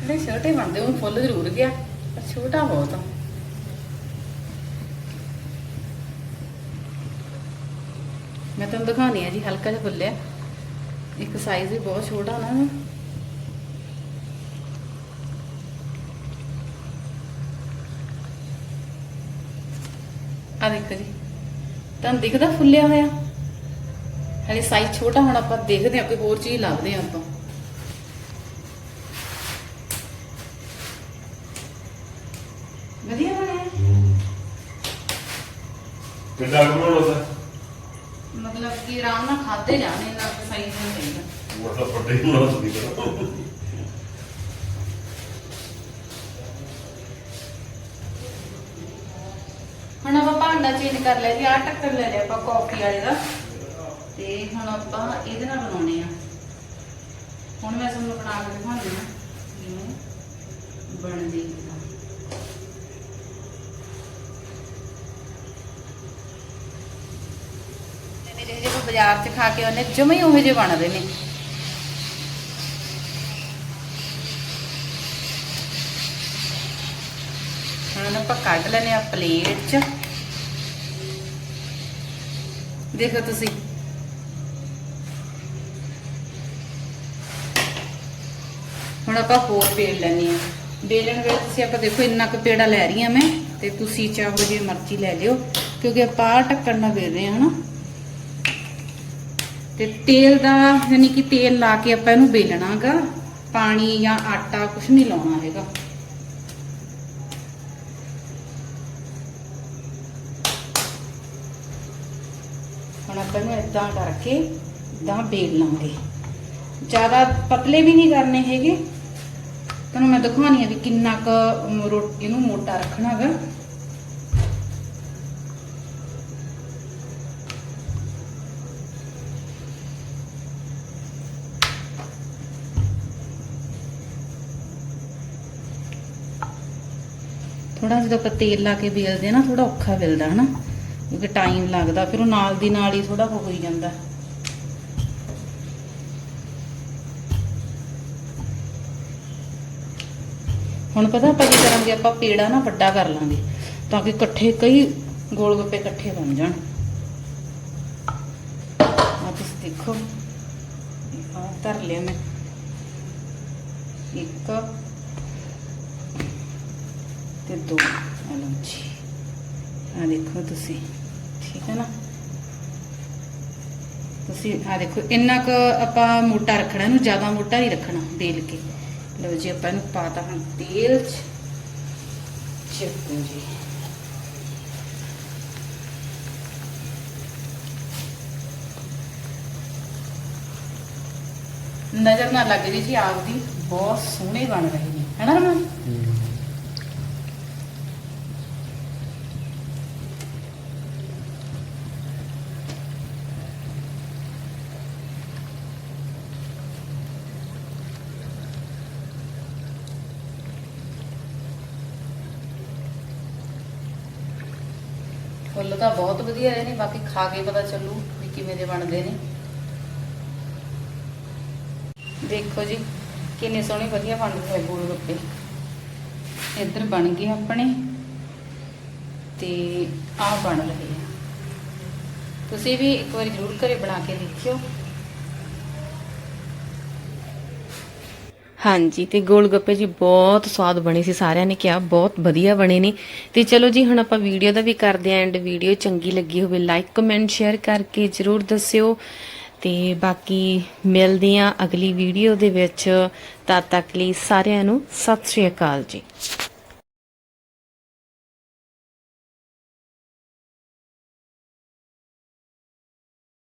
ਥੋੜੇ ਛੋਟੇ ਬਣਦੇ ਉਹ ਫੁੱਲ ਜ਼ਰੂਰ ਗਿਆ, ਪਰ ਛੋਟਾ ਬਹੁਤ ਆ। ਮੈਂ ਤੁਹਾਨੂੰ ਦਿਖਾਉਣੀ ਆ ਜੀ, ਹਲਕਾ ਜਿਹਾ ਫੁੱਲਿਆ। ਇੱਕ ਸਾਈਜ਼ ਵੀ ਬਹੁਤ ਛੋਟਾ ਨਾ ਆ ਦੇਖੋ ਜੀ, ਤੁਹਾਨੂੰ ਦਿਖਦਾ ਫੁੱਲਿਆ ਹੋਇਆ? ਹਲੇ ਸਾਈਜ਼ ਛੋਟਾ ਹੁਣ ਆਪਾਂ ਦੇਖਦੇ ਹਾਂ ਕੋਈ ਹੋਰ ਚੀਜ਼ ਲੱਭਦੇ ਹਾਂ ਆਪਾਂ ਵਧੀਆ ਬਣਿਆ? ਕਿੱਦਾਂ ਬਣਾਉਣਾ ਉਹਦਾ ਮਤਲਬ ਕਿ ਆਰਾਮ ਨਾਲ ਖਾਦੇ ਜਾਣੇ ਸਾਈਜ਼ ਦਾ ਚਾਹੀਦਾ। ਮੋਟਾ ਪੱਟੇ ਨੂੰ ਨਾ ਨਹੀਂ ਕਰੋ ਹੁਣ ਆਪਾਂ ਭਾਂਡਾ ਚੇਂਜ ਕਰ ਲਿਆ ਜੀ ਆਹ ਢੱਕਣ ਲੈ ਲਿਆ ਆਪਾਂ ਕਾਫੀ ਵਾਲੇ ਦਾ। ਤੇ ਹੁਣ ਆਪਾਂ ਇਹਦੇ ਨਾਲ ਬਣਾਉਣੇ ਆ। ਹੁਣ ਮੈਂ ਤੁਹਾਨੂੰ ਬਣਾ ਕੇ ਦਿਖਾਉਂਦੀ ਆ ਕਿਵੇਂ ਬਣਦੀ ਹੈ ਜਿਹੜੇ ਜਿਹੜੇ ਬਾਜ਼ਾਰ 'ਚ ਖਾ ਕੇ ਉਹਨੇ ਜਮੇ ਹੀ ਉਹੋ ਜਿਹੇ ਬਣਦੇ ਨੇ। ਹੁਣ ਆਪਾਂ ਕੱਢ ਲੈਨੇ ਆ ਪਲੇਟ 'ਚ। ਦੇਖੋ ਤੁਸੀਂ। ਹੁਣ ਆਪਾਂ ਹੋਰ ਵੇਲ ਲੈਣੀ ਆ ਵੇਲਣ ਵੇਲੇ ਤੁਸੀਂ ਆਪਾਂ ਦੇਖੋ ਇੰਨਾ ਕੁ ਪੇੜਾ ਲੈ ਰਹੀ ਆ ਮੈਂ ਤੇ ਤੁਸੀਂ ਚਾਹੋ ਜੇ ਮਰਜ਼ੀ ਲੈ ਲਿਓ, ਕਿਉਂਕਿ ਆਪਾਂ ਆਹ ਢੱਕਣ ਨਾਲ ਵੇਲ ਰਹੇ ਆ ਹਨਾ। ਤੇ ਤੇਲ ਦਾ ਯਾਨੀ ਕਿ ਤੇਲ ਲਾ ਕੇ ਆਪਾਂ ਇਹਨੂੰ ਬੇਲਣਾਗਾ ਪਾਣੀ ਜਾਂ ਆਟਾ ਕੁਝ ਨਹੀਂ ਲਾਉਣਾ ਹੈਗਾ। ਹੁਣ ਆਪਾਂ ਇਹਨੂੰ ਇਦਾਂ ਕਰਕੇ ਇਦਾਂ ਵੇਲ ਲਾਂਗੇ। ਜ਼ਿਆਦਾ ਪਤਲੇ ਵੀ ਨਹੀਂ ਕਰਨੇ ਹੈਗੇ। ਤੁਹਾਨੂੰ ਮੈਂ ਦਿਖਾਉਣੀ ਆ ਵੀ ਕਿੰਨਾ ਕੁ ਰੋਟੀ ਨੂੰ ਮੋਟਾ ਰੱਖਣਾ ਹੈਗਾ। ਥੋੜਾ ਜਦੋਂ ਆਪਾਂ ਤੇਲ ਲਾ ਕੇ ਬੇਲਦੇ ਆ ਨਾ ਥੋੜਾ ਔਖਾ ਮਿਲਦਾ ਹਨਾ। ਕਿਉਂਕਿ ਟਾਈਮ ਲੱਗਦਾ, ਫਿਰ ਉਹ ਨਾਲ ਦੀ ਨਾਲ ਹੀ ਥੋੜਾ ਹੋ ਜਾਂਦਾ। ਹੁਣ ਪਤਾ ਆਪਾਂ ਕੀ ਕਰਾਂਗੇ, ਆਪਾਂ ਪੇੜਾ ਨਾ ਵੱਡਾ ਕਰ ਲਾਂਗੇ, ਤਾਂ ਕਿ ਇਕੱਠੇ ਕਈ ਗੋਲ ਗੱਪੇ ਇਕੱਠੇ ਬਣ ਜਾਣ। ਆ ਤੁਸੀਂ ਦੇਖੋ ਆ ਧਰ ਲਿਆ ਮੈਂ। ਇੱਕ ਤੇ ਦੋ। ਆ ਜੀ। ਆ ਦੇਖੋ ਤੁਸੀਂ, ਠੀਕ ਹੈ ਨਾ? ਤੁਸੀਂ ਆ ਦੇਖੋ, ਇੰਨਾ ਕੁ ਆਪਾਂ ਮੋਟਾ ਰੱਖਣਾ, ਇਹਨੂੰ ਜ਼ਿਆਦਾ ਮੋਟਾ ਨਹੀਂ ਰੱਖਣਾ ਬੇਲ ਕੇ। ਲਓ ਜੀ, ਆਪਾਂ ਇਹਨੂੰ ਪਾਤਾ ਹੁਣ ਤੇਲ ਚ ਚੱਕੋ ਜੀ ਨਜ਼ਰ ਨਾ ਲੱਗ ਜੀ ਜੀ ਆਪਦੀ ਬਹੁਤ ਸੋਹਣੇ ਬਣ ਰਹੇ ਨੇ। ਹੈਨਾ ਰਮਨ ਫੁੱਲ ਤਾਂ ਬਹੁਤ ਵਧੀਆ ਰਹੇ ਨੇ ਬਾਕੀ ਖਾ ਕੇ ਪਤਾ ਚੱਲੂ ਵੀ ਕਿਵੇਂ ਦੇ ਬਣਦੇ ਨੇ। ਦੇਖੋ ਜੀ, ਕਿੰਨੇ ਸੋਹਣੇ ਵਧੀਆ ਬਣਦੇ ਰਹੇ ਗੋਲ ਗੱਪੇ ਇੱਧਰ ਬਣ ਗਏ ਆਪਣੇ ਤੇ ਆਹ ਬਣ ਰਹੇ ਆ। ਤੁਸੀਂ ਵੀ ਇੱਕ ਵਾਰੀ ਜ਼ਰੂਰ ਘਰੇ ਬਣਾ ਕੇ ਦੇਖਿਓ। ਹਾਂਜੀ, ਤੇ ਗੋਲ ਗੱਪੇ ਜੀ ਬਹੁਤ ਸਵਾਦ ਬਣੇ ਸੀ, ਸਾਰਿਆਂ ਨੇ ਕਿਹਾ, ਬਹੁਤ ਵਧੀਆ ਬਣੇ ਨੇ। ਤੇ ਚਲੋ ਜੀ, ਹੁਣ ਆਪਾਂ ਵੀਡੀਓ ਦਾ ਵੀ ਕਰਦੇ ਆਂ ਐਂਡ, ਵੀਡੀਓ ਚੰਗੀ ਲੱਗੀ ਹੋਵੇ ਲਾਈਕ ਕਮੈਂਟ ਸ਼ੇਅਰ ਕਰਕੇ ਜਰੂਰ ਦੱਸਿਓ। ਤੇ ਬਾਕੀ ਮਿਲਦੇ ਆਂ ਅਗਲੀ ਵੀਡੀਓ ਦੇ ਵਿੱਚ। ਤਦ ਤੱਕ ਲਈ ਸਾਰਿਆਂ ਨੂੰ ਸਤਿ ਸ਼੍ਰੀ ਅਕਾਲ ਜੀ।